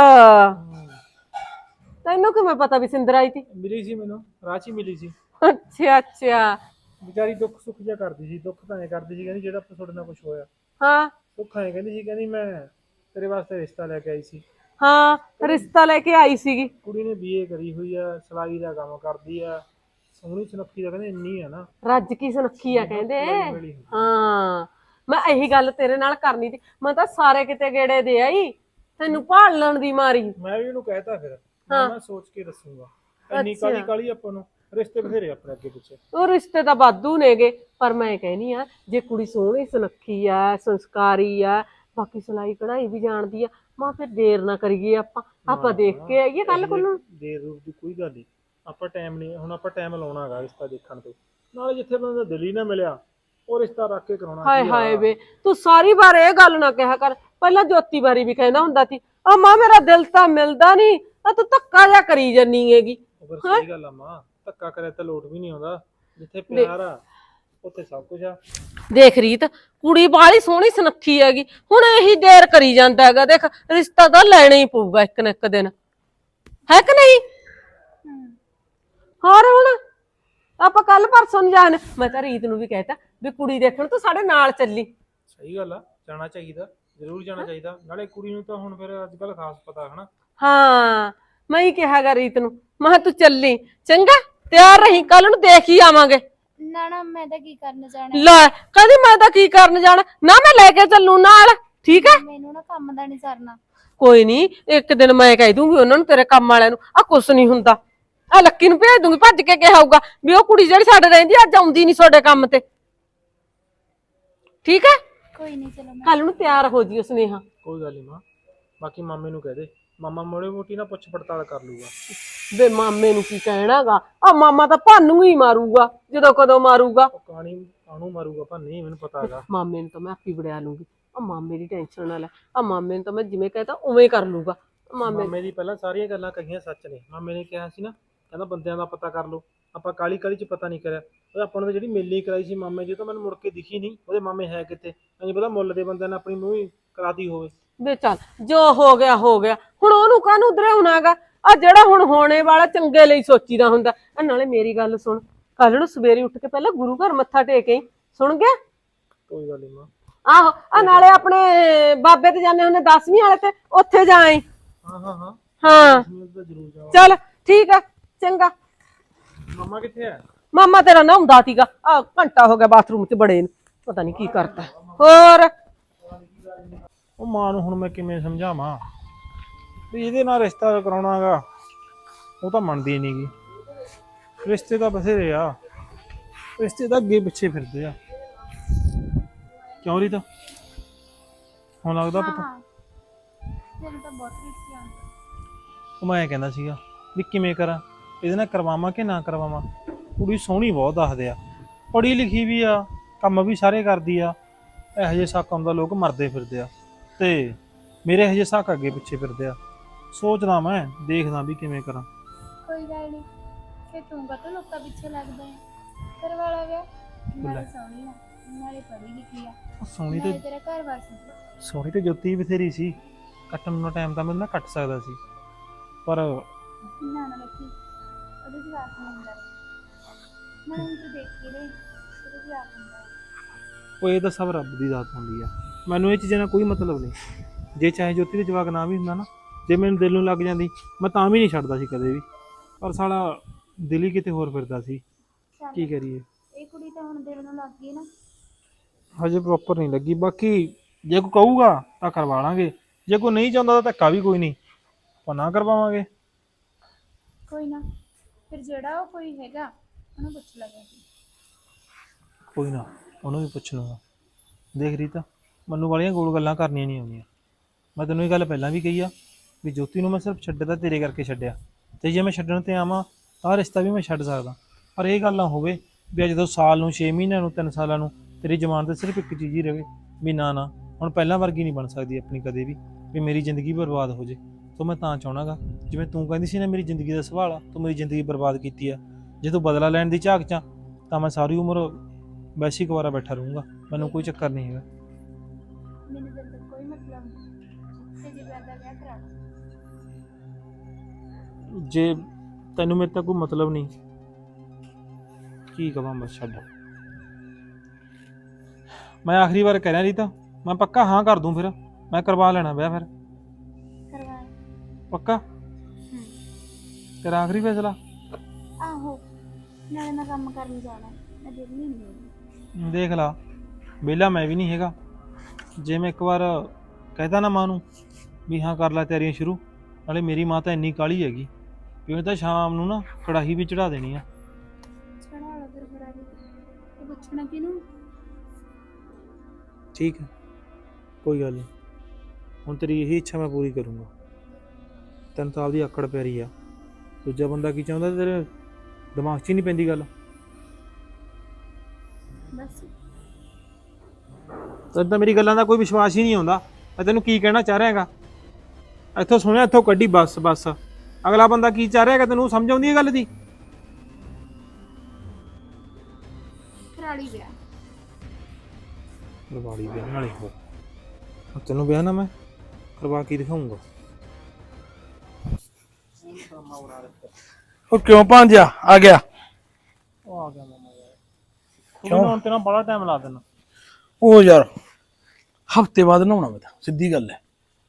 ਤੈਨੂੰ ਕਿਵੇਂ ਪਤਾ ਵੀ ਸਿੰਦਰ ਆਈ ਸੀ ਮਿਲੀ ਸੀ ਮੈਨੂੰ ਰਾਚੀ ਮਿਲੀ ਸੀ। ਅੱਛਾ ਅੱਛਾ। ਵਿਚਾਰੀ ਦੁੱਖ ਸੁੱਖ ਜਿਹਾ ਕਰਦੀ ਸੀ ਦੁੱਖ ਤਾਂ ਐ ਕਰਦੀ ਸੀ ਕਹਿੰਦੀ ਜਿਹੜਾ ਤੁਹਾਡੇ ਨਾਲ ਕੁਝ ਹੋਇਆ। ਹਾਂ। ਸੁੱਖ ਐ ਕਹਿੰਦੀ ਸੀ ਕਹਿੰਦੀ ਮੈਂ ਤੇਰੇ ਵਾਸਤੇ ਰਿਸ਼ਤਾ ਲੈ ਕੇ ਆਈ ਸੀ। ਹਾਂ ਰਿਸ਼ਤਾ ਲੈ ਕੇ ਆਈ ਸੀਗੀ। ਕੁੜੀ ਨੇ ਬੀਏ ਕਰੀ ਹੋਈ ਆ ਸਿਲਾਈ ਦਾ ਕੰਮ ਕਰਦੀ ਆ। ਸੋਹਣੀ ਸੁਨੱਖੀ ਦਾ ਕਹਿੰਦੇ ਇੰਨੀ ਆ ਨਾ। ਰੱਜ ਕੀ ਸੁਨੱਖੀ ਆ ਕਹਿੰਦੇ। ਹਾਂ। ਮੈਂ ਇਹੀ ਗੱਲ ਤੇਰੇ ਨਾਲ ਕਰਨੀ ਸੀ। ਮੈਂ ਤਾਂ ਸਾਰੇ ਕਿਤੇ ਗੇੜੇ ਦੇ ਆਈ। ਤੈਨੂੰ ਭਾਲਣ ਦੀ ਮਾਰੀ। ਮੈਂ ਵੀ ਉਹਨੂੰ ਕਹਿਤਾ ਫਿਰ। ਮੈਂ ਨਾ ਸੋਚ ਕੇ ਦੱਸੂਗਾ। ਇੰਨੀ ਕਾਲੀ ਕਾਲੀ ਆਪਾਂ ਨੂੰ। ਰਿਸ਼ਤੇ ਬਥੇਰੇ ਆਪਣੇ ਅੱਗੇ ਪਿੱਛੇ। ਉਹ ਰਿਸ਼ਤੇ ਤਾਂ ਵਾਧੂ ਨੇਗੇ ਪਰ ਮੈਂ ਕਹਿਨੀ ਆ ਜੇ ਕੁੜੀ ਸੋਹਣੀ ਸੁਨੱਖੀ ਆ ਸੰਸਕਾਰੀ ਆ ਬਾਕੀ ਸਿਲਾਈ ਕਢਾਈ ਵੀ ਜਾਣਦੀ ਆ ਮਾਂ ਫਿਰ ਦੇਰ ਨਾ ਕਰੀਏ ਆਪਾਂ। ਆਪਾਂ ਦੇਖ ਕੇ ਆਈਏ ਕੱਲ ਕੋਲ ਨੂੰ। ਦੇਰ ਦੂਰ ਦੀ ਕੋਈ ਗੱਲ ਨਹੀਂ ਆਪਾਂ ਟਾਈਮ ਨਹੀਂ ਹੁਣ ਆਪਾਂ ਟਾਈਮ ਲਾਉਣਾਗਾ ਰਿਸ਼ਤਾ ਦੇਖਣ ਤੇ। ਨਾਲੇ ਜਿੱਥੇ ਬੰਦੇ ਦਾ ਦਿਲ ਹੀ ਨਾ ਮਿਲਿਆ ਉਹ ਰਿਸ਼ਤਾ ਰੱਖ ਕੇ ਕਰਾਉਣਾ ਹਾਏ। ਹਾਏ ਵੇ ਤੂੰ ਸਾਰੀ ਵਾਰ ਇਹ ਗੱਲ ਨਾ ਕਿਹਾ ਕਰ। ਪਹਿਲਾਂ ਜੋਤੀ ਬਾਰੀ ਵੀ ਕਹਿੰਦਾ ਹੁੰਦਾ ਸੀ ਆ ਮਾਂ ਮੇਰਾ ਦਿਲ ਤਾਂ ਮਿਲਦਾ ਨਹੀਂ ਆ ਤੂੰ ਧੱਕਾ ਜਾ ਕਰੀ ਜੰਨੀ ਹੈਗੀ। ਉਹ ਫਿਰ ਸਹੀ ਗੱਲ ਆ ਮਾਂ। ਧੱਕਾ ਕਰੇ ਤਾਂ ਲੋਟ ਵੀ ਨਹੀਂ ਆਉਂਦਾ। ਜਿੱਥੇ ਪਿਆਰ ਆ ਉੱਥੇ ਸਭ ਕੁਝ ਆ। ਦੇਖ ਰੀਤ ਕੁੜੀ ਬਾਹਲੀ ਸੋਹਣੀ ਸੁਨੱਖੀ ਹੈਗੀ। ਹੁਣ ਇਹੀ ਦੇਰ ਕਰੀ ਜਾਂਦਾ ਹੈਗਾ। ਦੇਖ ਰਿਸ਼ਤਾ ਤਾਂ ਲੈਣਾ ਹੀ ਪਊਗਾ ਇੱਕ ਨਾ ਇੱਕ ਦਿਨ। ਹੈ ਕਿ ਨਹੀਂ? ਹੋਰ ਹੁਣ? ਆਪਾਂ ਕੱਲ ਪਰਸੋਂ ਨੂੰ ਜਾਣ। ਮੈਂ ਤਾਂ ਰੀਤ ਨੂੰ ਵੀ ਕਹਿਤਾ ਵੀ ਕੁੜੀ ਦੇਖਣ ਤੂੰ ਸਾਡੇ ਨਾਲ ਚੱਲੀ। ਸਹੀ ਗੱਲ ਆ ਜਾਣਾ ਚਾਹੀਦਾ ਜ਼ਰੂਰ ਜਾਣਾ ਚਾਹੀਦਾ। ਨਾਲੇ ਕੁੜੀ ਨੂੰ ਤਾਂ ਹੁਣ ਫਿਰ ਅੱਜ ਕੱਲ ਖਾਸ ਪਤਾ ਹਨਾ? ਹਾਂ ਮੈਂ ਹੀ ਕਿਹਾਗਾ ਰੀਤ ਨੂੰ। ਮੈਂ ਕਿਹਾ ਤੂੰ ਚੱਲੀ। ਚੰਗਾ? ਤਿਆਰ ਰਹੀ ਕੱਲ ਨੂੰ ਦੇਖ ਹੀ ਆਵਾਂਗੇ। ਨਾ ਨਾ ਮੈਂ ਤਾਂ ਕੀ ਕਰਨ ਜਾਣਾ? ਲੈ ਕਹਿੰਦੀ ਮੈਂ ਤਾਂ ਕੀ ਕਰਨ ਜਾਣਾ? ਨਾ ਮੈਂ ਲੈ ਕੇ ਚੱਲੂ ਨਾਲ ਠੀਕ ਹੈ? ਮੈਨੂੰ ਨਾ ਕੰਮ ਦਾ ਨਹੀਂ ਸਰਨਾ। ਕੋਈ ਨਹੀਂ ਇੱਕ ਦਿਨ ਮੈਂ ਕਹਿ ਦੂੰਗੀ ਉਹਨਾਂ ਨੂੰ ਤੇਰੇ ਕੰਮ ਵਾਲਿਆਂ ਨੂੰ ਆ ਕੁਛ ਨਹੀਂ ਹੁੰਦਾ। ਆ ਲੱਕੀ ਨੂੰ ਭੇਜ ਦੂੰਗੀ ਭੱਜ ਕੇ ਕਿਹਾ ਹੋਊਗਾ ਵੀ ਉਹ ਕੁੜੀ ਜਿਹੜੀ ਸਾਡੇ ਰਹਿੰਦੀ ਅੱਜ ਆਉਂਦੀ ਨਹੀਂ ਤੁਹਾਡੇ ਕੰਮ ਤੇ। ਠੀਕ ਹੈ? ਕੋਈ ਨਹੀਂ ਚਲੋ ਮੈਂ ਕੱਲ ਨੂੰ ਤਿਆਰ ਹੋ ਜੀ ਸੁਨੇਹਾ। ਕੋਈ ਗੱਲ ਨਹੀਂ ਮਾਂ ਬਾਕੀ ਮਾਮੇ ਨੂੰ ਕਹਿ ਦੇ। ਮਾਮਾ ਮੋੜੇ ਮੋਟੀ ਨਾ ਪੁੱਛ ਪੜਤਾਲ ਕਰ ਲੂਗਾ। ਵੇ ਮਾਮੇ ਨੂੰ ਕੀ ਕਹਿਣਾਗਾ? ਆ ਮਾਮਾ ਤਾਂ ਭਾਨੂੰ ਹੀ ਮਾਰੂਗਾ ਜਦੋਂ ਕਦੋਂ ਮਾਰੂਗਾ। ਉਹ ਕਾਣੀ ਕਾਣੂ ਮਾਰੂਗਾ ਪਰ ਨਹੀਂ ਮੈਨੂੰ ਪਤਾ ਹੈਗਾ ਮਾਮੇ ਨੂੰ ਤਾਂ ਮੈਂ ਆਪੀ ਵੜਿਆ ਲੂੰਗੀ। ਆ ਮਾਮੇ ਦੀ ਟੈਨਸ਼ਨ ਨਾ ਲੈ। ਆ ਮਾਮੇ ਨੂੰ ਤਾਂ ਮੈਂ ਜਿਵੇਂ ਕਹਤਾ ਉਵੇਂ ਹੀ ਕਰ ਲੂਗਾ। ਮਾਮੇ ਮਾਮੇ ਦੀ ਪਹਿਲਾਂ ਸਾਰੀਆਂ ਗੱਲਾਂ ਕਹੀਆਂ ਸੱਚ ਨੇ। ਮਾਮੇ ਨੇ ਕਿਹਾ ਸੀ ਨਾ ਕਹਿੰਦਾ ਬੰਦਿਆਂ ਦਾ ਪਤਾ ਕਰ ਲਓ। ਆਪਾਂ ਕਾਲੀ ਕਾਲੀ ਚ ਪਤਾ ਨਹੀਂ ਕਰਿਆ। ਉਹ ਆਪਾਂ ਨੂੰ ਤਾਂ ਜਿਹੜੀ ਮੇਲੀ ਕਰਾਈ ਸੀ ਮਾਮੇ ਜੀ ਉਹ ਤਾਂ ਮੈਨੂੰ ਮੁੜ ਕੇ ਦਿਖੀ ਨਹੀਂ। ਉਹਦੇ ਮਾਮੇ ਹੈ ਕਿੱਥੇ? ਨਹੀਂ ਪਤਾ ਮੁੱਲ ਦੇ ਬੰਦਿਆਂ ਨੇ ਆਪਣੀ ਮੂੰਹ ਹੀ ਕਰਾਤੀ ਹੋਵੇ। ਵੇ ਚੱਲ ਜੋ ਹੋ ਗਿਆ ਹੋ ਗਿਆ। ਹੁਣ ਉਹਨੂੰ ਕਾਹਨੂੰ ਦਰਾਉਣਾਗਾ ਆ ਜਿਹੜਾ ਹੁਣ ਹੋਣੇ ਵਾਲਾ ਚੰਗੇ ਲਈ ਸੋਚੀਦਾ ਹੁੰਦਾ। ਆ ਨਾਲੇ ਮੇਰੀ ਗੱਲ ਸੁਣ। ਕੱਲ ਨੂੰ ਸਵੇਰੇ ਉੱਠ ਕੇ ਪਹਿਲਾਂ ਗੁਰੂ ਘਰ ਮੱਥਾ ਟੇਕੇ ਸੁਣ ਗਿਆ? ਕੋਈ ਗੱਲ ਨਹੀਂ ਮਾਂ। ਆਹੋ ਆ ਨਾਲੇ ਆਪਣੇ ਬਾਬੇ ਤੇ ਜਾਂਦੇ ਹੁੰਦੇ 10ਵੀਂ ਵਾਲੇ ਤੇ ਉੱਥੇ ਜਾਏ ਹਾਂ ਹਾਂ ਹਾਂ। ਹਾਂ। ਮੈਂ ਤਾਂ ਜ਼ਰੂਰ ਜਾਵਾਂ ਚੱਲ ਠੀਕ ਆ ਚੰਗਾ। ਮਾਮਾ ਕਿੱਥੇ ਹੈ ਮਾਮਾ ਤੇਰਾ ਨਹਾਉਂਦਾ ਸੀਗਾ। ਆ ਘੰਟਾ ਹੋ ਗਿਆ ਬਾਥਰੂਮ 'ਚ ਬੜੇ ਨੂੰ। ਪਤਾ ਨਹੀਂ ਕੀ ਕਰਦਾ ਹੋਰ? ਉਹ ਮਾਂ ਨੂੰ ਹੁਣ ਮੈਂ ਕਿਵੇਂ ਸਮਝਾਵਾਂ? ਵੀ ਇਹਦੇ ਨਾਲ ਰਿਸ਼ਤਾ ਕਰਾਉਣਾਗਾ ਉਹ ਤਾਂ ਮੰਨਦੀ ਨਹੀਂਗੀ ਰਿਸ਼ਤੇ ਤਾਂ ਬਥੇਰੇ ਆ। ਰਿਸ਼ਤੇ ਤਾਂ ਅੱਗੇ ਪਿੱਛੇ ਫਿਰਦੇ ਆ। ਕਿਉਂ ਰੀ ਤਾਂ ਹੁਣ ਲੱਗਦਾ ਪਤਾ? ਮੈਨੂੰ ਤਾਂ ਬਹੁਤ ਰਿਸਕੀ ਆ ਉਹ ਮੈਂ ਕਹਿੰਦਾ ਸੀਗਾ ਵੀ ਕਿਵੇਂ ਕਰਾਂ? ਇਹਦੇ ਨਾਲ ਕਰਵਾਵਾਂ ਕਿ ਨਾ ਕਰਵਾਵਾਂ? ਕੁੜੀ ਸੋਹਣੀ ਬਹੁਤ ਦੱਸਦੇ ਆ। ਪੜ੍ਹੀ ਲਿਖੀ ਵੀ ਆ ਕੰਮ ਵੀ ਸਾਰੇ ਕਰਦੀ ਆ। ਇਹੋ ਜਿਹੇ ਸ਼ੱਕ ਆਉਂਦਾ ਲੋਕ ਮਰਦੇ ਫਿਰਦੇ ਆ। ਤੇ ਮੇਰੇ ਇਹੋ ਜਿਹੇ ਸ਼ੱਕ ਅੱਗੇ ਪਿੱਛੇ ਫਿਰਦੇ ਆ। ਸੋਚਦਾ ਮੈਂ ਦੇਖਦਾ ਵੀ ਕਿਵੇਂ ਕਰਾਂ। ਕੋਈ ਗੱਲ ਨਹੀਂ ਫੇ ਤੂੰ ਕਾ ਲੋਕਾਂ ਪਿੱਛੇ ਲੱਗਦਾ ਹੈ। ਕਰਵਾ ਲਾ ਵਿਆਹ ਨਾਲੇ ਸੋਹਣੀ ਆ ਨਾਲੇ ਪੜ੍ਹੀ ਲਿਖੀ ਆ। ਸੋਹਣੀ ਨਾਲੇ ਤੇ ਤੇਰਾ ਘਰ ਵਸ ਸੋਹਣੀ ਤੇ ਜੋਤੀ ਬਥੇਰੀ ਸੀ। ਕੱਟਣ ਨੂੰ ਟਾਈਮ ਤਾਂ ਮੈਨੂੰ ਨਾ ਕੱਟ ਸਕਦਾ ਸੀ। ਪਰ ਨਾ ਨਾ ਲੱਕੀ ਉਹਦੇ ਜਵਾਬ ਨਹੀਂ ਹੁੰਦਾ ਮੈਂ ਤੂੰ ਦੇਖ ਕੇ ਲੈ ਉਹਦੇ ਜਵਾਬ ਹੁੰਦਾ ਉਹ ਇਹ ਤਾਂ ਸਭ ਰੱਬ ਦੀ ਦਾਤ ਹੁੰਦੀ ਆ। ਮੈਨੂੰ ਇਹ ਚੀਜ਼ਾਂ ਨਾਲ ਕੋਈ ਮਤਲਬ ਨਹੀਂ। ਜੇ ਚਾਹੇ ਜੋਤੀ ਦੇ ਜਵਾਕ ਨਾ ਵੀ ਹੁੰਦਾ ਨਾ ਜੇ ਮੈਨੂੰ ਦਿਲ ਨੂੰ ਲੱਗ ਜਾਂਦੀ ਮੈਂ ਤਾਂ ਵੀ ਨਹੀਂ ਛੱਡਦਾ ਸੀ ਕਦੇ ਵੀ। ਪਰ ਸਾਲਾ ਦਿਲ ਹੀ ਕਿਤੇ ਹੋਰ ਫਿਰਦਾ ਸੀ। ਕੀ ਕਰੀਏ? ਇਹ ਕੁੜੀ ਤਾਂ ਹੁਣ ਦਿਲ ਨੂੰ ਲੱਗ ਗਈ ਨਾ। ਹਜੇ ਪ੍ਰੋਪਰ ਨਹੀਂ ਲੱਗੀ। ਬਾਕੀ ਜੇ ਕੋਈ ਕਹੂਗਾ ਤਾਂ ਕਰਵਾ ਲਾਂਗੇ। ਜੇ ਕੋਈ ਨਹੀਂ ਚਾਹੁੰਦਾ ਤਾਂ ਧੱਕਾ ਵੀ ਕੋਈ ਨਹੀਂ। ਆਪਾਂ ਨਾ ਕਰਵਾਵਾਂਗੇ। ਕੋਈ ਨਾ। ਫਿਰ ਜਿਹੜਾ ਉਹ ਕੋਈ ਹੈਗਾ ਉਹਨੂੰ ਪੁੱਛ ਲਗਾ। ਕੋਈ ਨਾ ਉਹਨੂੰ ਵੀ ਪੁੱਛ ਲੂੰਗਾ ਦੇਖ ਰੀਤਾ। ਮੈਨੂੰ ਵਾਲੀਆਂ ਗੋਲ ਗੱਲਾਂ ਕਰਨੀਆਂ ਨਹੀਂ ਆਉਂਦੀਆਂ। ਮੈਂ ਤੈਨੂੰ ਇਹ ਗੱਲ ਪਹਿਲਾਂ ਵੀ ਕਹੀ ਆ ਵੀ ਜੋਤੀ ਨੂੰ ਮੈਂ ਸਿਰਫ ਛੱਡਦਾ ਤੇਰੇ ਕਰਕੇ ਛੱਡਿਆ। ਤੇ ਜੇ ਮੈਂ ਛੱਡਣ ਤੇ ਆਵਾਂ ਤਾਂ ਰਿਸ਼ਤਾ ਵੀ ਮੈਂ ਛੱਡ ਸਕਦਾ। ਪਰ ਇਹ ਗੱਲ ਨਾ ਹੋਵੇ ਵੀ ਅੱਜ ਤੋਂ ਸਾਲ ਨੂੰ 6 ਮਹੀਨਿਆਂ ਨੂੰ 3 ਸਾਲਾਂ ਨੂੰ ਤੇਰੀ ਜ਼ਮਾਨ ਤੇ ਸਿਰਫ ਇੱਕ ਚੀਜ਼ ਹੀ ਰਵੇ ਵੀ ਨਾ ਨਾ। ਹੁਣ ਪਹਿਲਾਂ ਵਰਗੀ ਨਹੀਂ ਬਣ ਸਕਦੀ ਆਪਣੀ ਕਦੇ ਵੀ ਵੀ ਮੇਰੀ ਜ਼ਿੰਦਗੀ ਬਰਬਾਦ ਹੋ ਜੇ। ਤਾਂ ਮੈਂ ਤਾਂ ਚਾਹਣਾਗਾ ਜਿਵੇਂ ਤੂੰ ਕਹਿੰਦੀ ਸੀ ਨਾ ਮੇਰੀ ਜ਼ਿੰਦਗੀ ਦਾ ਸਵਾਲ ਆ ਤੂੰ ਮੇਰੀ ਜ਼ਿੰਦਗੀ ਬਰਬਾਦ ਕੀਤੀ ਆ। ਜੇ ਤੂੰ ਬਦਲਾ ਲੈਣ ਦੀ ਝਾਕ ਚ ਆ, ਤਾਂ ਮੈਂ ਸਾਰੀ ਉਮਰ ਵੈਸੇ ਹੀ ਕੁਆਰਾ ਬੈਠਾ ਰਹੂੰਗਾ। ਮੈਨੂੰ ਕੋਈ ਚੱਕਰ ਨਹੀਂ ਹੈਗਾ। ਜੇ ਤੈਨੂੰ ਮੇਰੇ ਤੋਂ ਕੋਈ ਮਤਲਬ ਨਹੀਂ ਕੀ ਕਵਾਂ ਬਸ ਛੱਡ। ਮੈਂ ਆਖਰੀ ਵਾਰ ਕਹਿ ਰਿਹਾ ਰੀਤਾ ਮੈਂ ਪੱਕਾ ਹਾਂ ਕਰ ਦੂੰ ਫਿਰ ਮੈਂ ਕਰਵਾ ਲੈਣਾ ਵਿਆਹ ਫਿਰ। ਕਰਵਾ ਪੱਕਾ? ਤੇਰਾ ਆਖਰੀ ਫੈਸਲਾ? ਆਹੋ ਨਾਲੇ ਮੈਂ ਕੰਮ ਕਰਨ ਜਾਣਾ ਮੈਂ ਦਿਲ ਨਹੀਂ ਨਹੀਂ ਦੇਖ ਲਾ ਵਿਹਲਾ ਮੈਂ ਵੀ ਨਹੀਂ ਹੈਗਾ। ਜੇ ਮੈਂ ਇੱਕ ਵਾਰ ਕਹਿਤਾ ਨਾ ਮਾਂ ਨੂੰ ਵੀ ਹਾਂ ਕਰ ਲੈ ਤਿਆਰੀਆਂ ਸ਼ੁਰੂ ਨਾਲੇ ਮੇਰੀ ਮਾਂ ਤਾਂ ਇੰਨੀ ਕਾਲੀ ਹੈਗੀ। ਵੀ ਤਾਂ ਸ਼ਾਮ ਨੂੰ ਨਾ ਕੜਾਹੀ ਵੀ ਚੜਾ ਦੇਣੀ ਆ। ਚੜਾ ਲਾ ਫਿਰ ਬੜਾ ਵੀ ਤੇ ਪੁੱਛਣਾ ਕਿਹਨੂੰ? ਠੀਕ ਹੈ। ਕੋਈ ਗੱਲ ਨਹੀਂ। ਹੁਣ ਤੇਰੀ ਇਹੀ ਇੱਛਾ ਮੈਂ ਪੂਰੀ ਕਰੂੰਗਾ। ਤੈਨੂੰ ਤਾਂ ਆਪਦੀ ਆਕੜ ਪੈ ਰਹੀ ਆ। ਦੂਜਾ ਬੰਦਾ ਕੀ ਚਾਹੁੰਦਾ ਤੇਰੇ ਦਿਮਾਗ 'ਚ ਹੀ ਨਹੀਂ ਪੈਂਦੀ ਗੱਲ? ਬਸ। ਤੈਨੂੰ ਤਾਂ ਮੇਰੀ ਗੱਲਾਂ ਦਾ ਕੋਈ ਵਿਸ਼ਵਾਸ ਹੀ ਨਹੀਂ ਆਉਂਦਾ। ਮੈਂ ਤੈਨੂੰ ਕੀ ਕਹਿਣਾ ਚਾਹ ਰਿਹਾ ਹੈਗਾ ਇੱਥੋਂ ਸੁਣਿਆ ਇੱਥੋਂ ਕੱਢੀ ਬੱਸ ਬੱਸ। ਅਗਲਾ ਬੰਦਾ ਕੀ ਚਾਹ ਰਿਹਾ ਹੈਗਾ ਤੈਨੂੰ? ਸਮਝ ਆਉਂਦੀ ਹੈ ਗੱਲ ਦੀ? ਕਰਾਲੀ ਵਿਆਹ। ਕਰਵਾਲੀ ਵਿਆਹ ਨਾਲੇ ਹੋ ਹੁਣ ਤੈਨੂੰ ਵਿਆਹ ਨਾ ਮੈਂ? ਕਰਵਾ ਕੇ ਦਿਖਾਉਂਗਾ। ਉਹ ਕਿਉਂ ਭਾਂਜਿਆ? ਆ ਗਿਆ। ਉਹ ਆ ਗਿਆ ਮਾਮਾ ਯਾਰ। ਕਿਉਂ? ਹੁਣ ਤੇਰਾ ਬੜਾ ਟਾਈਮ ਲਾ ਦੇਣਾ। ਉਹ ਯਾਰ ਹਫ਼ਤੇ ਬਾਅਦ ਨਹਾਉਣਾ ਮੈਂ ਤਾਂ। ਸਿੱਧੀ ਗੱਲ ਹੈ।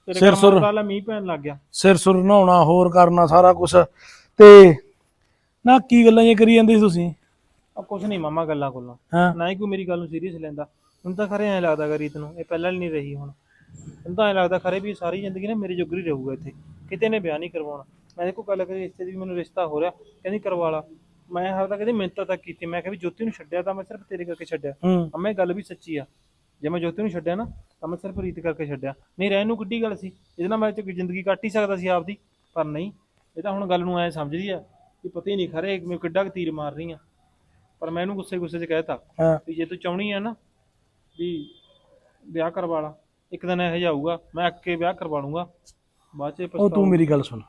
ਤੇਰੇ ਸਿਰ ਸੁਰ ਵਾਲਾ ਮੀਂਹ ਪੈਣ ਲੱਗ ਗਿਆ। ਸਿਰ ਸੁਰ ਨਹਾਉਣਾ ਹੋਰ ਕਰਨਾ ਸਾਰਾ ਕੁਝ ਤੇ ਨਾ ਕੀ ਗੱਲਾਂ ਇਹ ਕਰੀ ਜਾਂਦੇ ਸੀ ਤੁਸੀਂ? ਆ ਕੁਛ ਨਹੀਂ ਮਾਮਾ ਗੱਲਾਂ ਕੋਲਾਂ। ਨਾ ਹੀ ਕੋਈ ਮੇਰੀ ਗੱਲ ਨੂੰ ਸੀਰੀਅਸ ਲੈਂਦਾ। ਹੁਣ ਤਾਂ ਖਰੇ ਐ ਲੱਗਦਾ ਗਾ ਰੀਤ ਨੂੰ ਇਹ ਪਹਿਲਾਂ ਨਹੀਂ ਰਹੀ ਹੁਣ। ਹੁਣ ਤਾਂ ਐ ਲੱਗਦਾ ਖਰੇ ਵੀ ਸਾਰੀ ਜ਼ਿੰਦਗੀ ਨਾ ਮੇਰੇ ਜੋਗਰੀ ਰਹੂਗਾ ਇੱਥੇ। ਕਿਤੇ ਨੇ ਵਿਆਹ ਨਹੀਂ ਕਰਵਾਉਣਾ। ਮੈਂ ਕੋਲ ਗੱਲ ਕਰੀ ਰਿਸ਼ਤੇ ਦੀ ਵੀ ਮੈਨੂੰ ਰਿਸ਼ਤਾ ਹੋ ਰਿਹਾ ਕਹਿੰਦੀ ਕਰਵਾ ਲਾ। ਮੈਂ ਹਾਲ ਤੱਕ ਇਹਦੀ ਮਿੰਨਤਾਂ ਤੱਕ ਕੀਤੀ। ਮੈਂ ਕਿਹਾ ਵੀ ਜੋਤੀ ਨੂੰ ਛੱਡਿਆ ਤਾਂ ਮੈਂ ਸਿਰਫ ਤੇਰੇ ਕਰਕੇ ਛੱਡਿਆ। ਅਮੇ ਗੱਲ ਵੀ ਸੱਚੀ ਆ। ਜੇ ਮੈਂ ਜੋਤੀ ਨੂੰ ਛੱਡਿਆ ਨਾ ਤਾਂ ਮੈਂ ਸਿਰਫ ਰੀਤ ਕਰਕੇ ਛੱਡਿਆ। ਨਹੀਂ ਰਹਿਣ ਨੂੰ ਕਿੱਡੀ ਗੱਲ ਸੀ? ਇਹਦੇ ਨਾਲ ਮੈਂ ਤੇ ਜ਼ਿੰਦਗੀ ਕੱਟ ਹੀ ਸਕਦਾ ਸੀ ਆਪਦੀ ਪਰ ਨਹੀਂ। ਇਹ ਤਾਂ ਹੁਣ ਗੱਲ ਨੂੰ ਐ ਸਮਝਦੀ ਆ ਕਿ ਪਤਾ ਹੀ ਨਹੀਂ ਖਰੇ ਮੈਂ ਕਿੱਡਾ ਕੁ ਤੀਰ ਮਾਰ ਰਹੀ ਆ। ਪਰ ਮੈਂ ਇਹਨੂੰ ਗੁੱਸੇ ਗੁੱਸੇ 'ਚ ਕਹਿਤਾ ਹਾਂ। ਵੀ ਜੇ ਤੂੰ ਚਾਹਣੀ ਆ ਨਾ ਵੀ ਵਿਆਹ ਕਰਵਾ ਲਾ ਇੱਕ ਦਿਨ ਇਹੋ ਜਿਹਾ ਆਊਗਾ ਮੈਂ ਅੱਕੇ ਵਿਆਹ ਕਰਵਾ ਲੂੰਗਾ। ਬਾਅਦ 'ਚ ਉਹ। ਤੂੰ ਮੇਰੀ ਗੱਲ ਸੁਣ।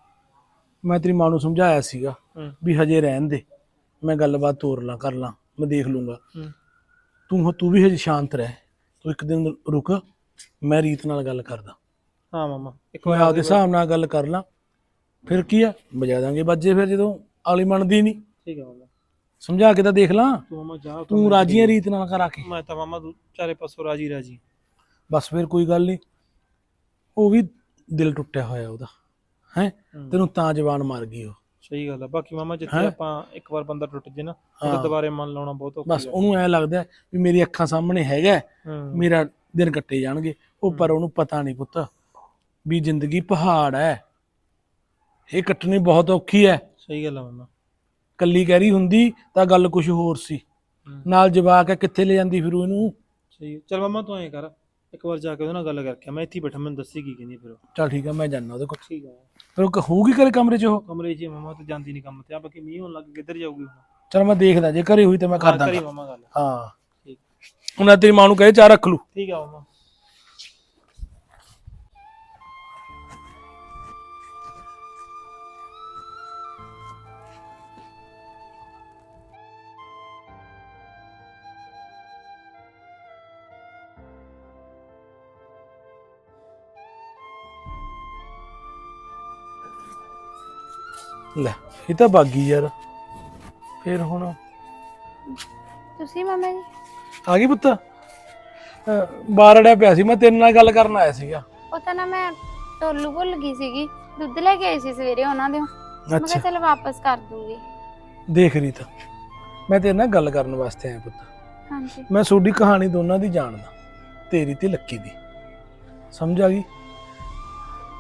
ਮੈਂ ਤੇਰੀ ਮਾਂ ਨੂੰ ਸਮਝਾਇਆ ਸੀਗਾ ਹੂੰ। ਵੀ ਹਜੇ ਰਹਿਣ ਦੇ। ਮੈਂ ਗੱਲਬਾਤ ਤੋਰ ਲਾਂ ਕਰ ਲਾਂ ਮੈਂ ਦੇਖ ਲੂੰਗਾ। ਹੂੰ। ਤੂੰ ਤੂੰ ਵੀ ਹਜੇ ਸ਼ਾਂਤ ਰਹਿ। ਤੂੰ ਇੱਕ ਦਿਨ ਰੁਕ ਮੈਂ ਰੀਤ ਨਾਲ ਗੱਲ ਕਰਦਾ। ਹਾਂ ਮਾਮਾ ਇੱਕ ਮੈਂ ਵਾਰ ਆਪਦੇ ਹਿਸਾਬ ਨਾਲ ਗੱਲ ਕਰ ਲਾਂ। ਫਿਰ ਕੀ ਆ? ਬਜਾ ਦਾਂਗੇ ਬਾਜੇ ਫਿਰ ਜਦੋਂ ਅਗਲੀ ਮੰਨਦੀ ਨਹੀਂ ਠੀਕ ਆ ਮਾਮਾ। ਸਮਝਾ ਕੇ ਤਾਂ ਦੇਖ ਲਾਂ। ਤੂੰ ਮਾਮਾ ਜਾ ਤੂੰ ਰਾਜੀ ਹੈ ਰੀਤ ਨਾਲ ਕਰਾ ਕੇ। ਮੈਂ ਤਾਂ ਮਾਮਾ ਚਾਰੇ ਪਾਸੋਂ ਰਾਜੀ ਰਾਜੀ। ਬਸ ਫਿਰ ਕੋਈ ਗੱਲ ਨਹੀਂ ਉਹ ਵੀ ਦਿਲ ਟੁੱਟਿਆ ਹੋਇਆ ਉਹਦਾ। ਹੈ? ਹੂੰ। ਤੈਨੂੰ ਤਾਂ ਜਵਾਨ ਮਾਰ ਗਈ ਉਹ। ਸਹੀ ਗੱਲ ਆ। ਬਾਕੀ ਮਾਮਾ ਜਿੱਥੇ ਹੈਂ? ਆਪਾਂ ਇੱਕ ਵਾਰ ਬੰਦਾ ਟੁੱਟ ਜੇ ਨਾ ਹਾਂ। ਉਹਦੇ ਦੁਬਾਰੇ ਮਨ ਲਾਉਣਾ ਬਹੁਤ ਔਖਾ ਬਸ ਉਹਨੂੰ ਐ ਲੱਗਦਾ ਵੀ ਮੇਰੀ ਅੱਖਾਂ ਸਾਹਮਣੇ ਹੈਗਾ ਹੈ, ਮੇਰਾ ਦਿਨ ਕੱਟੇ ਜਾਣਗੇ। ਉਹ ਪਰ ਉਹਨੂੰ ਪਤਾ ਨਹੀਂ ਪੁੱਤ ਵੀ ਜ਼ਿੰਦਗੀ ਪਹਾੜ ਹੈ। ਇਹ ਕੱਟਣੀ ਬਹੁਤ ਔਖੀ ਹੈ। ਸਹੀ ਗੱਲ ਆ ਮਾਮਾ। ਕੱਲੀ ਕਹਿਰੀ ਹੁੰਦੀ ਤਾਂ ਗੱਲ ਕੁਝ ਹੋਰ ਸੀ। ਨਾਲ ਜਵਾਕ ਹੈ ਕਿੱਥੇ ਲੈ ਜਾਂਦੀ ਫਿਰ ਇਹਨੂੰ ਸਹੀ ਚਲ ਮਾਮਾ ਤੂੰ ਐਂ ਕਰ ਇੱਕ ਵਾਰ ਜਾ ਕੇ ਉਹਦੇ ਨਾਲ ਗੱਲ ਕਰਕੇ ਆ। ਮੈਂ ਇੱਥੇ ਹੀ ਬੈਠਾ ਮੈਨੂੰ ਦੱਸੀ ਕੀ ਕਹਿੰਦੀ ਫਿਰ ਉਹ। ਚਲ ਠੀਕ ਹੈ ਮੈਂ ਜਾਣਾ ਉਹਦੇ ਕੋਲ। ਠੀਕ ਆ। ਫਿਰ ਉਹ ਕਹੂਗੀ ਕਰੇ ਕਮਰੇ 'ਚ ਉਹ? ਕਮਰੇ 'ਚ ਹੀ ਮਾਮਾ ਤੇ ਜਾਂਦੀ ਨਹੀਂ ਕੰਮ ਤੇ। ਆ ਬਾਕੀ ਮੀਂਹ ਹੋਣ ਲੱਗ ਕਿੱਧਰ ਜਾਊਗੀ ਹੁਣ? ਚਲ ਮੈਂ ਦੇਖਦਾ ਜੇ ਘਰੇ ਹੋਈ ਤਾਂ ਮੈਂ ਕਰ ਹਾਂ, ਕਰੀ ਦਾਂਗਾ ਮਾਮਾ ਗੱਲ। ਹਾਂ। ਠੀਕ। ਉਹਨਾਂ ਤੇਰੀ ਮਾਂ ਨੂੰ ਕਹੇ ਚਾਹ ਰੱਖ ਲੂ ਠੀਕ ਆ ਮਾਮਾ। ਲੈ ਇਹ ਤਾਂ ਬਾਗੀ ਯਾਰ। ਫਿਰ ਹੁਣ ਤੁਸੀਂ ਮਾਮਾ ਜੀ? ਆ ਗਈ ਪੁੱਤ? ਅਹ ਬਾਹਰ ਅੜਿਆ ਪਿਆ ਸੀ ਮੈਂ ਤੇਰੇ ਨਾਲ ਗੱਲ ਕਰਨ ਆਇਆ ਸੀਗਾ। ਉਹ ਤਾਂ ਨਾ ਮੈਂ ਟੋਲੂ ਭੁੱਲ ਗਈ ਸੀਗੀ। ਦੁੱਧ ਲੈ ਕੇ ਆਈ ਸੀ ਸਵੇਰੇ ਉਹਨਾਂ ਦੇ ਮੈਂ ਅੱਛਾ। ਕਿਹਾ ਚਲ ਵਾਪਸ ਕਰ ਦੂੰਗੀ। ਦੇਖ ਰਹੀ ਤਾਂ। ਮੈਂ ਤੇਰੇ ਨਾਲ ਗੱਲ ਕਰਨ ਵਾਸਤੇ ਆਇਆ ਪੁੱਤ। ਹਾਂਜੀ। ਮੈਂ ਤੁਹਾਡੀ ਕਹਾਣੀ ਦੋਨਾਂ ਦੀ ਜਾਣਦਾ। ਤੇਰੀ ਤੇ ਲੱਕੀ ਦੀ। ਸਮਝ ਆ ਗਈ?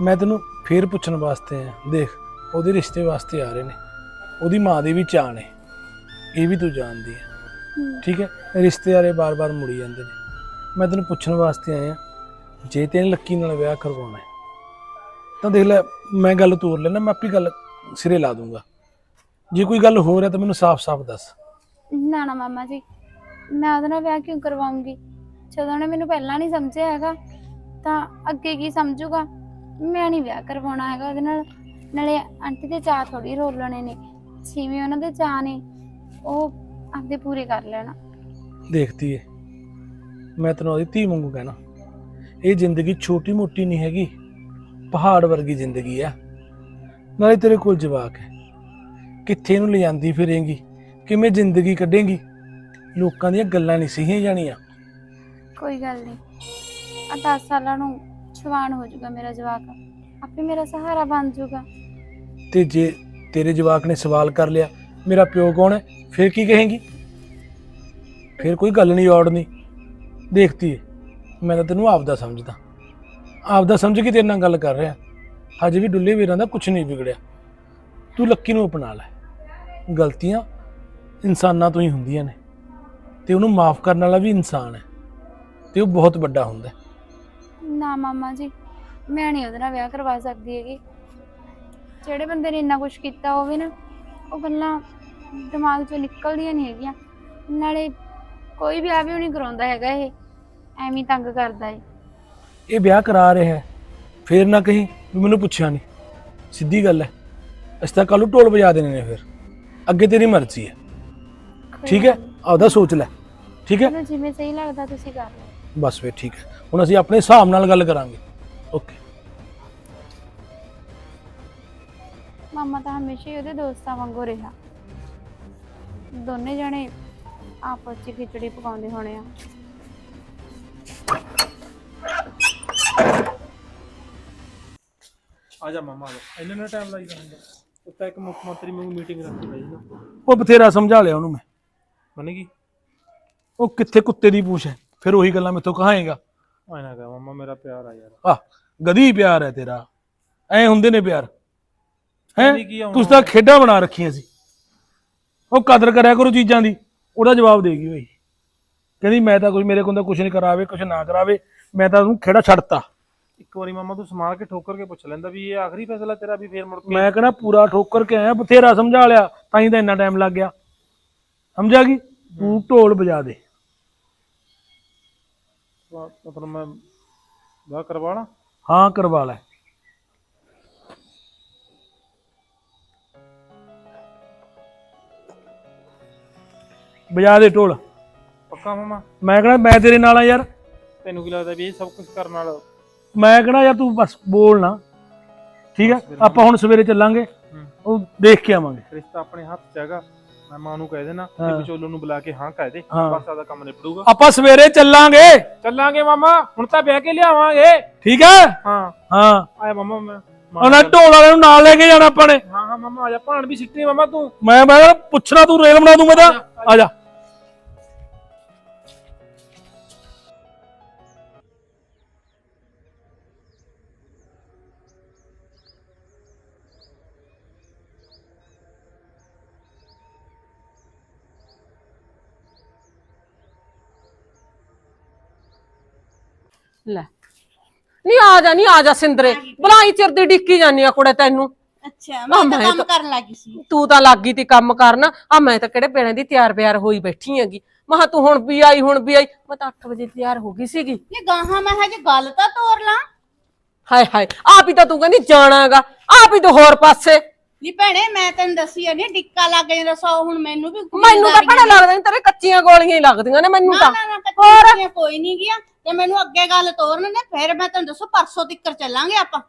ਮੈਂ ਤੈਨੂੰ ਫੇਰ ਪੁੱਛਣ ਵਾਸਤੇ ਆਇਆ। ਦੇਖ ਉਹਦੇ ਰਿਸ਼ਤੇ ਵਾਸਤੇ ਆ ਰਹੇ ਨੇ। ਉਹਦੀ ਮਾਂ ਦੇ ਵੀ ਚਾਅ ਨੇ। ਇਹ ਵੀ ਤੂੰ ਜਾਣਦੀ ਹੈ। ਠੀਕ ਹੈ? ਰਿਸ਼ਤੇ ਵਾਲੇ ਬਾਰ-ਬਾਰ ਮੁੜੀ ਜਾਂਦੇ ਨੇ। ਮੈਂ ਤੈਨੂੰ ਪੁੱਛਣ ਵਾਸਤੇ ਆਇਆ। ਜੇ ਤੈਨੂੰ ਲੱਕੀ ਨਾਲ ਵਿਆਹ ਕਰਵਾਉਣਾ ਹੈ ਤਾਂ ਦੇਖ ਲੈ ਮੈਂ ਗੱਲ ਤੋਰ ਲੈਣਾ ਮੈਂ ਆਪੀ ਗੱਲ ਸਿਰੇ ਲਾ ਦੂੰਗਾ। ਜੇ ਕੋਈ ਗੱਲ ਹੋ ਰਿਹਾ ਤਾਂ ਮੈਨੂੰ ਸਾਫ਼-ਸਾਫ਼ ਦੱਸ। ਨਾ ਨਾ ਮਾਮਾ ਜੀ ਮੈਂ ਉਹਦੇ ਨਾਲ ਵਿਆਹ ਕਿਉਂ ਕਰਵਾਉਂਗੀ? ਜਦੋਂ ਉਹਨੇ ਮੈਨੂੰ ਪਹਿਲਾਂ ਨਹੀਂ ਸਮਝਿਆ ਹੈਗਾ ਤਾਂ ਅੱਗੇ ਕੀ ਸਮਝੂਗਾ? ਮੈਂ ਨਹੀਂ ਵਿਆਹ ਕਰਵਾਉਣਾ ਹੈਗਾ ਉਹਦੇ ਨਾਲ। ਨਾਲੇ ਆਂਟੀ ਦੇ ਚਾਹ ਥੋੜੀ ਰੋਲਣੇ ਨੇ। ਜਿਵੇਂ ਉਹਨਾਂ ਦੇ ਚਾਹ ਨੇ ਉਹ ਆਪਦੇ ਪੂਰੇ ਕਰ ਲੈਣਾ। ਦੇਖਦੀ ਏ। ਮੈਂ ਤੈਨੂੰ ਉਹਦੀ ਧੀ ਵਾਂਗੂ ਕਹਿਣਾ ਇਹ ਜ਼ਿੰਦਗੀ ਛੋਟੀ ਮੋਟੀ ਨਹੀਂ ਹੈਗੀ ਪਹਾੜ ਵਰਗੀ ਜ਼ਿੰਦਗੀ ਆ। ਨਾਲੇ ਤੇਰੇ ਕੋਲ ਜਵਾਕ ਹੈ। ਕਿੱਥੇ ਇਹਨੂੰ ਲਿਜਾਂਦੀ ਫਿਰੇਂਗੀ ਕਿਵੇਂ ਜ਼ਿੰਦਗੀ ਕੱਢੇਂਗੀ? ਲੋਕਾਂ ਦੀਆਂ ਗੱਲਾਂ ਨਹੀਂ ਸਹੀਆਂ ਜਾਣੀਆਂ। ਕੋਈ ਗੱਲ ਨਹੀਂ। ਆ 10 ਸਾਲਾਂ ਨੂੰ ਜਵਾਨ ਹੋ ਜਾਊਗਾ ਮੇਰਾ ਜਵਾਕ। ਆਪੇ ਮੇਰਾ ਸਹਾਰਾ ਬਣ ਜਾਊਗਾ। ਤੇ ਜੇ ਤੇਰੇ ਜਵਾਕ ਨੇ ਸਵਾਲ ਕਰ ਲਿਆ ਮੇਰਾ ਪਿਓ ਕੌਣ ਹੈ? ਫਿਰ ਕੀ ਕਹੇਂਗੀ? ਫਿਰ ਕੋਈ ਗੱਲ ਨਹੀਂ ਔੜ ਨਹੀਂ। ਦੇਖਤੀ ਮੈਂ ਤਾਂ ਤੈਨੂੰ ਆਪਦਾ ਸਮਝਦਾ। ਆਪਦਾ ਸਮਝ ਕੇ ਤੇਰੇ ਨਾਲ ਗੱਲ ਕਰ ਰਿਹਾ। ਹਜੇ ਵੀ ਡੁੱਲੇ ਵੀਰਾਂ ਦਾ ਕੁਝ ਨਹੀਂ ਵਿਗੜਿਆ। ਤੂੰ ਲੱਕੀ ਨੂੰ ਅਪਣਾ ਲੈ। ਗਲਤੀਆਂ ਇਨਸਾਨਾਂ ਤੋਂ ਹੀ ਹੁੰਦੀਆਂ ਨੇ। ਤੇ ਉਹਨੂੰ ਮਾਫ ਕਰਨ ਵਾਲਾ ਵੀ ਇਨਸਾਨ ਹੈ। ਤੇ ਉਹ ਬਹੁਤ ਵੱਡਾ ਹੁੰਦਾ ਹੈ। ਨਾ ਮਾਮਾ ਜੀ ਮੈਂ ਨਹੀਂ ਉਹਦੇ ਨਾਲ ਵਿਆਹ ਕਰਵਾ ਸਕਦੀ ਹੈਗੀ। ਜਿਹੜੇ ਬੰਦੇ ਨੇ ਇੰਨਾ ਕੁਝ ਕੀਤਾ ਹੋਵੇ ਨਾ ਉਹ ਗੱਲਾਂ ਦਿਮਾਗ ਚੋਂ ਨਿਕਲਦੀਆਂ ਨਹੀਂ ਹੈਗੀਆਂ। ਨਾਲੇ ਕੋਈ ਵਿਆਹ ਵੀ ਨਹੀਂ ਕਰਾਉਂਦਾ ਹੈਗਾ ਇਹ ਐਵੇਂ ਹੀ ਤੰਗ ਕਰਦਾ ਏ ਇਹ ਵਿਆਹ ਕਰਾ ਰਿਹਾ ਹੈ। ਫੇਰ ਨਾ ਕਹੀਂ ਵੀ ਮੈਨੂੰ ਪੁੱਛਿਆ ਨਹੀਂ। ਸਿੱਧੀ ਗੱਲ ਹੈ ਅਸੀਂ ਤਾਂ ਕੱਲ੍ਹ ਨੂੰ ਢੋਲ ਵਜਾ ਦੇਣੇ ਨੇ ਫਿਰ। ਅੱਗੇ ਤੇਰੀ ਮਰਜ਼ੀ ਹੈ। ਠੀਕ ਹੈ। ਆਪਦਾ ਸੋਚ ਲੈ। ਠੀਕ ਹੈ? ਚਲੋ ਜਿਵੇਂ ਸਹੀ ਲੱਗਦਾ ਤੁਸੀਂ ਕਰ ਲਓ। ਬਸ ਫਿਰ ਠੀਕ ਹੈ। ਹੁਣ ਅਸੀਂ ਆਪਣੇ ਹਿਸਾਬ ਨਾਲ ਗੱਲ ਕਰਾਂਗੇ। ਓਕੇ। ਮਾਮਾ ਤਾਂ ਹਮੇਸ਼ਾ ਹੀ ਉਹਦੇ ਦੋਸਤਾਂ ਵਾਂਗੂ ਰਿਹਾ। ਦੋਨੇ ਜਣੇ ਆਪਸ 'ਚ ਖਿਚੜੀ ਪਕਾਉਂਦੇ ਹੋਣੇ ਆ। ਆ ਜਾ ਮਾਮਾ ਆ ਜਾ। ਇੰਨਾ ਨਾ ਟਾਈਮ ਲੱਗਦਾ ਹੁੰਦਾ ਉੱਤੇ ਇੱਕ ਮੁੱਖ ਮੰਤਰੀ ਵਾਂਗੂ ਮੀਟਿੰਗ ਰੱਖੀ ਬਈ ਨਾ। ਉਹ ਬਥੇਰਾ ਸਮਝਾ ਲਿਆ ਉਹਨੂੰ ਮੈਂ। ਮੰਨ ਗਈ ਉਹ ਕਿੱਥੇ ਕੁੱਤੇ ਦੀ ਪੂਛ ਹੈ? ਫਿਰ ਉਹੀ ਗੱਲਾਂ ਮੈਥੋਂ ਕਹਾਏਗਾ। ਆਏ ਨਾ ਕਹ ਮਾਮਾ ਮੇਰਾ ਪਿਆਰ ਆ ਯਾਰ। ਆ ਗਦੀ ਪਿਆਰ ਹੈ ਤੇਰਾ। ਐ ਹੁੰਦੇ ਨੇ ਪਿਆਰ। ਹੈ? ਨਹੀਂ ਕੀ? ਤੁਸੀਂ ਤਾਂ ਖੇਡਾਂ ਬਣਾ ਰੱਖੀਆਂ ਸੀ। ਉਹ ਕਦਰ ਕਰਿਆ ਕਰੋ ਚੀਜ਼ਾਂ ਦੀ। ਉਹਦਾ ਜਵਾਬ ਦੇਗੀ ਬਈ ਕਹਿੰਦੀ ਮੈਂ ਤਾਂ ਕੁਝ ਮੇਰੇ ਕੋਲ ਤਾਂ ਕੁਝ ਨਹੀਂ ਕਰਾਵੇ ਕੁਝ ਨਾ ਕਰਾਵੇ। ਮੈਂ ਤਾਂ ਉਹਨੂੰ ਖੇੜਾ ਛੱਡਤਾ। ਇੱਕ ਵਾਰੀ ਮਾਮਾ ਤੂੰ ਸਮਾਰ ਕੇ ਠੋਕਰ ਕੇ ਪੁੱਛ ਲੈਂਦਾ ਵੀ ਇਹ ਆਖਰੀ ਫੈਸਲਾ ਤੇਰਾ ਵੀ ਫੇਰ ਮੁੜ ਕੇ ਮੈਂ ਕਹਿੰਦਾ ਪੂਰਾ ਠੋਕਰ ਕੇ ਆਇਆ ਬਥੇਰਾ ਸਮਝਾ ਲਿਆ। ਤਾਂ ਹੀ ਤਾਂ ਇੰਨਾ ਟਾਈਮ ਲੱਗ ਗਿਆ। ਸਮਝਿਆ ਗਈ ਤੂੰ ਢੋਲ ਵਜਾ ਦੇ। ਮਤਲਬ ਮੈਂ ਵਿਆਹ ਕਰਵਾਣਾ ਹਾਂ ਕਰਵਾ ਲੈ। ਵਜਾ ਦੇ ਢੋਲ। ਪੱਕਾ ਮਾਮਾ? ਮੈਂ ਕਹਿੰਦਾ ਮੈਂ ਤੇਰੇ ਨਾਲ ਆ ਯਾਰ। ਤੈਨੂੰ ਕੀ ਲੱਗਦਾ ਵੀ ਇਹ ਸਭ ਕੁਝ ਕਰਨ ਨਾਲ ਮੈਂ ਕਹਿੰਦਾ ਯਾਰ ਤੂੰ ਬਸ ਬੋਲ ਨਾ। ਠੀਕ ਹੈ ਆਪਾਂ ਹੁਣ ਸਵੇਰੇ ਚੱਲਾਂਗੇ। ਉਹ ਦੇਖ ਕੇ ਆਵਾਂਗੇ। ਰਿਸ਼ਤਾ ਆਪਣੇ ਹੱਥ 'ਚ ਹੈਗਾ। ਮੈਂ ਮਾਂ ਨੂੰ ਕਹਿ ਦੇਣਾ ਤੇ ਹਾਂ। ਵਿਚੋਲਨ ਨੂੰ ਬੁਲਾ ਕੇ ਹਾਂ ਕਹਿ ਦੇ। ਬਸ ਆਦਾ ਕੰਮ ਨਿਬੜੂਗਾ। ਆਪਾਂ ਸਵੇਰੇ ਚੱਲਾਂਗੇ। ਚੱਲਾਂਗੇ ਮਾਮਾ ਹੁਣ ਤਾਂ ਵਿਆਹ ਕੇ ਲਿਆਵਾਂਗੇ। ਠੀਕ ਹੈ ਹਾਂ। ਹਾਂ। ਆਇਆ ਮਾਮਾ ਮੈਂ ਉਹਨਾਂ ਢੋਲ ਵਾਲੇ ਨੂੰ ਨਾਲ ਲੈ ਕੇ ਜਾਣਾ ਆਪਾਂ ਨੇ। ਹਾਂ ਹਾਂ ਮਾਮਾ ਆ ਜਾ ਭਾਣ ਵੀ ਸਿੱਟੀ ਮਾਮਾ ਤੂੰ। ਮੈਂ ਮੈਂ ਪੁੱਛਣਾ ਤੂੰ ਰੇਲ ਬਣਾ ਦੂੰ ਮੈਂ ਤਾਂ ਆ ਜਾ। ਲੈ। ਨਹੀਂ ਆ ਜਾ ਨਹੀਂ ਆ ਜਾ ਸਿੰਦਰੇ। ਬਲਾਈ ਚਿਰ ਦੀ ਡਿੱਕੀ ਜਾਨੀ ਆ ਕੁੜੇ ਤੈਨੂੰ। ਅੱਛਾ ਮੈਂ ਤਾਂ ਕੰਮ ਕਰਨ ਲੱਗੀ ਸੀ। ਤੂੰ ਤਾਂ ਲੱਗੀ ਤੀ ਕੰਮ ਕਰਨ। ਆ ਮੈਂ ਤਾਂ ਕਿਹੜੇ ਪੇਣੇ ਦੀ ਤਿਆਰ ਬਿਆਰ ਹੋਈ ਬੈਠੀ ਹੈਗੀ। ਮਹਾ ਤੂੰ ਹੁਣ ਵੀ ਆਈ ਹੁਣ ਵੀ ਆਈ। ਮੈਂ ਤਾਂ 8 ਵਜੇ ਤਿਆਰ ਹੋ ਗਈ ਸੀਗੀ। ਇਹ ਗਾਹਾਂ ਮੈਂ ਹਜੇ ਗੱਲ ਤਾਂ ਤੋਰ ਲਾਂ। ਹਾਏ ਹਾਏ ਆਪ ਹੀ ਤਾਂ ਤੂੰ ਕਹਿੰਦੀ ਜਾਣਾਗਾ। ਆਪ ਹੀ ਤੂੰ ਹੋਰ ਪਾਸੇ। ਨੀ ਭੈਣੇ ਮੈਂ ਤੈਨੂੰ ਦੱਸੀ ਆ ਨੀ ਡਿੱਕਾ ਲੱਗ ਜਾਂਦਾ ਸੌ ਹੁਣ ਮੈਨੂੰ ਵੀ ਮੈਨੂੰ ਤਾਂ ਪੜਾ ਲੱਗਦਾ ਨੀ ਤੇਰੇ ਕੱਚੀਆਂ ਗੋਲੀਆਂ ਹੀ ਲੱਗਦੀਆਂ ਨੇ ਮੈਨੂੰ ਤਾਂ। ਕੱਚੀਆਂ ਕੋਈ ਨਹੀਂ ਗਿਆ। ਤੇ ਮੈਨੂੰ ਅੱਗੇ ਗੱਲ ਤੋਰਨ ਨੇ ਫਿਰ ਮੈਂ ਤੈਨੂੰ ਦੱਸੋ ਪਰਸੋਂ ਤਿੱਕਰ ਚੱਲਾਂਗੇ ਆਪਾਂ।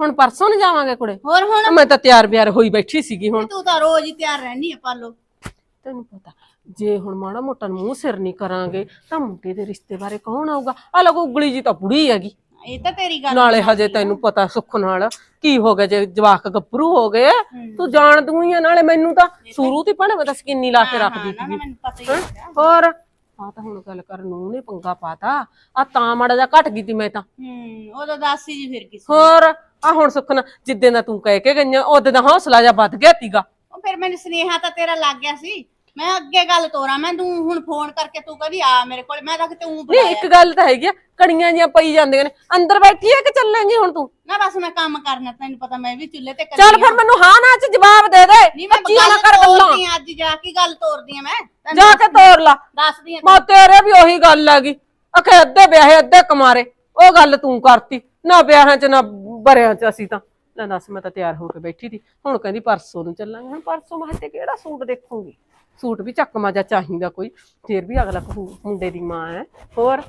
ਹੁਣ ਪਰਸੋਂ ਨੂੰ ਜਾਵਾਂਗੇ ਕੁੜੇ। ਹੋਰ ਹੁਣ? ਮੈਂ ਤਾਂ ਤਿਆਰ ਬਿਆਰ ਹੋਈ ਬੈਠੀ ਸੀਗੀ ਹੁਣ। ਤੂੰ ਤਾਂ ਰੋਜ਼ ਹੀ ਤਿਆਰ ਰਹਿਣੀ ਆ ਪਾਲੋ। ਤੈਨੂੰ ਪਤਾ ਜੇ ਹੁਣ ਮਾੜਾ ਮੋਟਾ ਮੂੰਹ ਸਿਰ ਨਹੀਂ ਕਰਾਂਗੇ ਤਾਂ ਮੁੰਡੇ ਦੇ ਰਿਸ਼ਤੇ ਬਾਰੇ ਕੌਣ ਆਊਗਾ? ਆ ਲਗੋ ਉਗਲੀ ਜੀ ਤਾਂ ਬੁੜੀ ਹੈਗੀ। ਇਹ ਤਾਂ ਤੇਰੀ ਗੱਲ ਨਾਲੇ ਹਜੇ ਤੈਨੂੰ ਪਤਾ ਸੁੱਖ ਨਾਲ ਕੀ ਹੋ ਗਿਆ ਜੇ ਜਵਾਕ ਗੱਭਰੂ ਹੋ ਗਏ ਤੂੰ ਜਾਣ ਦੂੰ ਹੀ ਆ ਨਾਲੇ ਮੈਨੂੰ ਤਾਂ। ਸ਼ੁਰੂ ਤੇ ਭਾਵੇਂ ਮੈਂ ਤਾਂ ਸਕਿੰਨੀ ਲਾ ਕੇ ਰੱਖਦੀ ਹੈਗਾ। ਹੋਰ? ਆ ਤਾਂ ਹੁਣ ਗੱਲ ਕਰ ਨੂੰ ਨੇ ਪੰਗਾ ਪਾਤਾ। ਆ ਤਾਂ ਮਾੜਾ ਜਿਹਾ ਘਟ ਗਈ ਤੀ ਮੈਂ ਤਾਂ। ਹੂੰ ਉਦੋਂ ਦੱਸੀ ਜੀ ਫਿਰ ਕਿਸੇ ਹੋਰ ਆ ਹੁਣ ਸੁੱਖ ਨਾਲ ਜਿੱਦੇ ਦਾ ਤੂੰ ਕਹਿ ਕੇ ਗਈਆਂ ਉਹਦੇ ਦਾ ਹੌਸਲਾ ਜਿਹਾ ਵੱਧ ਗਿਆ ਤੀਗਾ। ਉਹ ਫਿਰ ਮੈਨੂੰ ਸਨੇਹਾ ਤਾਂ ਤੇਰਾ ਲੱਗ ਗਿਆ ਸੀ। ਮੈਂ ਅੱਗੇ ਗੱਲ ਤੋਰਾਂ ਮੈਂ ਤੂੰ ਹੁਣ ਫੋਨ ਕਰਕੇ ਤੂੰ ਕਹਿੰਦੀ ਆ ਮੇਰੇ ਕੋਲ ਮੈਂ ਤਾਂ ਕਿਤੇ ਉਂ ਨਹੀਂ ਬੁਲਾਇਆ। ਇੱਕ ਗੱਲ ਤਾਂ ਹੈਗੀ ਆ ਕੜੀਆਂ ਜੀਆਂ ਪਈ ਜਾਂਦੀਆਂ ਨੇ ਅੰਦਰ ਬੈਠੀ ਹੈ ਕਿ ਚੱਲੇਂਗੀ ਹੁਣ ਤੂੰ? ਨਾ ਬਸ ਮੈਂ ਕੰਮ ਕਰਨਾ ਤੈਨੂੰ ਪਤਾ ਮੈਂ ਵੀ ਚੁੱਲ੍ਹੇ ਤੇ ਚੱਲ ਫਿਰ ਮੈਨੂੰ ਹਾਂ ਨਾ ਚ ਜਵਾਬ ਦੇ ਦੇ ਨਹੀਂ ਮੈਂ ਭੱਜੀਆਂ ਨਾ ਕਰ ਗੱਲਾਂ। ਤੋਰਦੀ ਆਂ, ਅੱਜ ਜਾ ਕੇ ਗੱਲ ਤੋਰਦੀ ਆ ਮੈਂ ਤੈਨੂੰ ਜਾ ਕੇ ਤੋਰ ਲਾ। ਦੱਸਦੀ ਆ ਮੈਂ ਤੇਰੇ ਵੀ ਉਹੀ ਗੱਲ ਹੈਗੀ ਅਖੇ ਅੱਧੇ ਵਿਆਹੇ ਅੱਧੇ ਕਮਾਰੇ ਉਹ ਗੱਲ ਤੂੰ ਕਰਤੀ ਨਾ ਵਿਆਹਾਂ ਚ ਨਾ ਬਰਿਆਂ ਚ ਅਸੀਂ ਤਾਂ। ਲੈ ਦੱਸ ਮੈਂ ਤਾਂ ਤਿਆਰ ਹੋ ਕੇ ਬੈਠੀ ਸੀ ਹੁਣ ਕਹਿੰਦੀ ਪਰਸੋਂ ਨੂੰ ਚੱਲਾਂਗੇ ਹੁਣ ਪਰਸੋਂ ਮੈਂ ਤੇ ਕਿਹੜਾ ਸੂਟ ਦੇਖੂੰਗੀ? ਸੂਟ ਵੀ ਚੱਕਮਾ ਜਾ ਚਾਹੀਦਾ ਕੋਈ, ਫੇਰ ਵੀ ਅਗਲਾ ਕਹੂ ਮੁੰਡੇ ਦੀ ਮਾਂ ਹੈ। ਹੋਰ?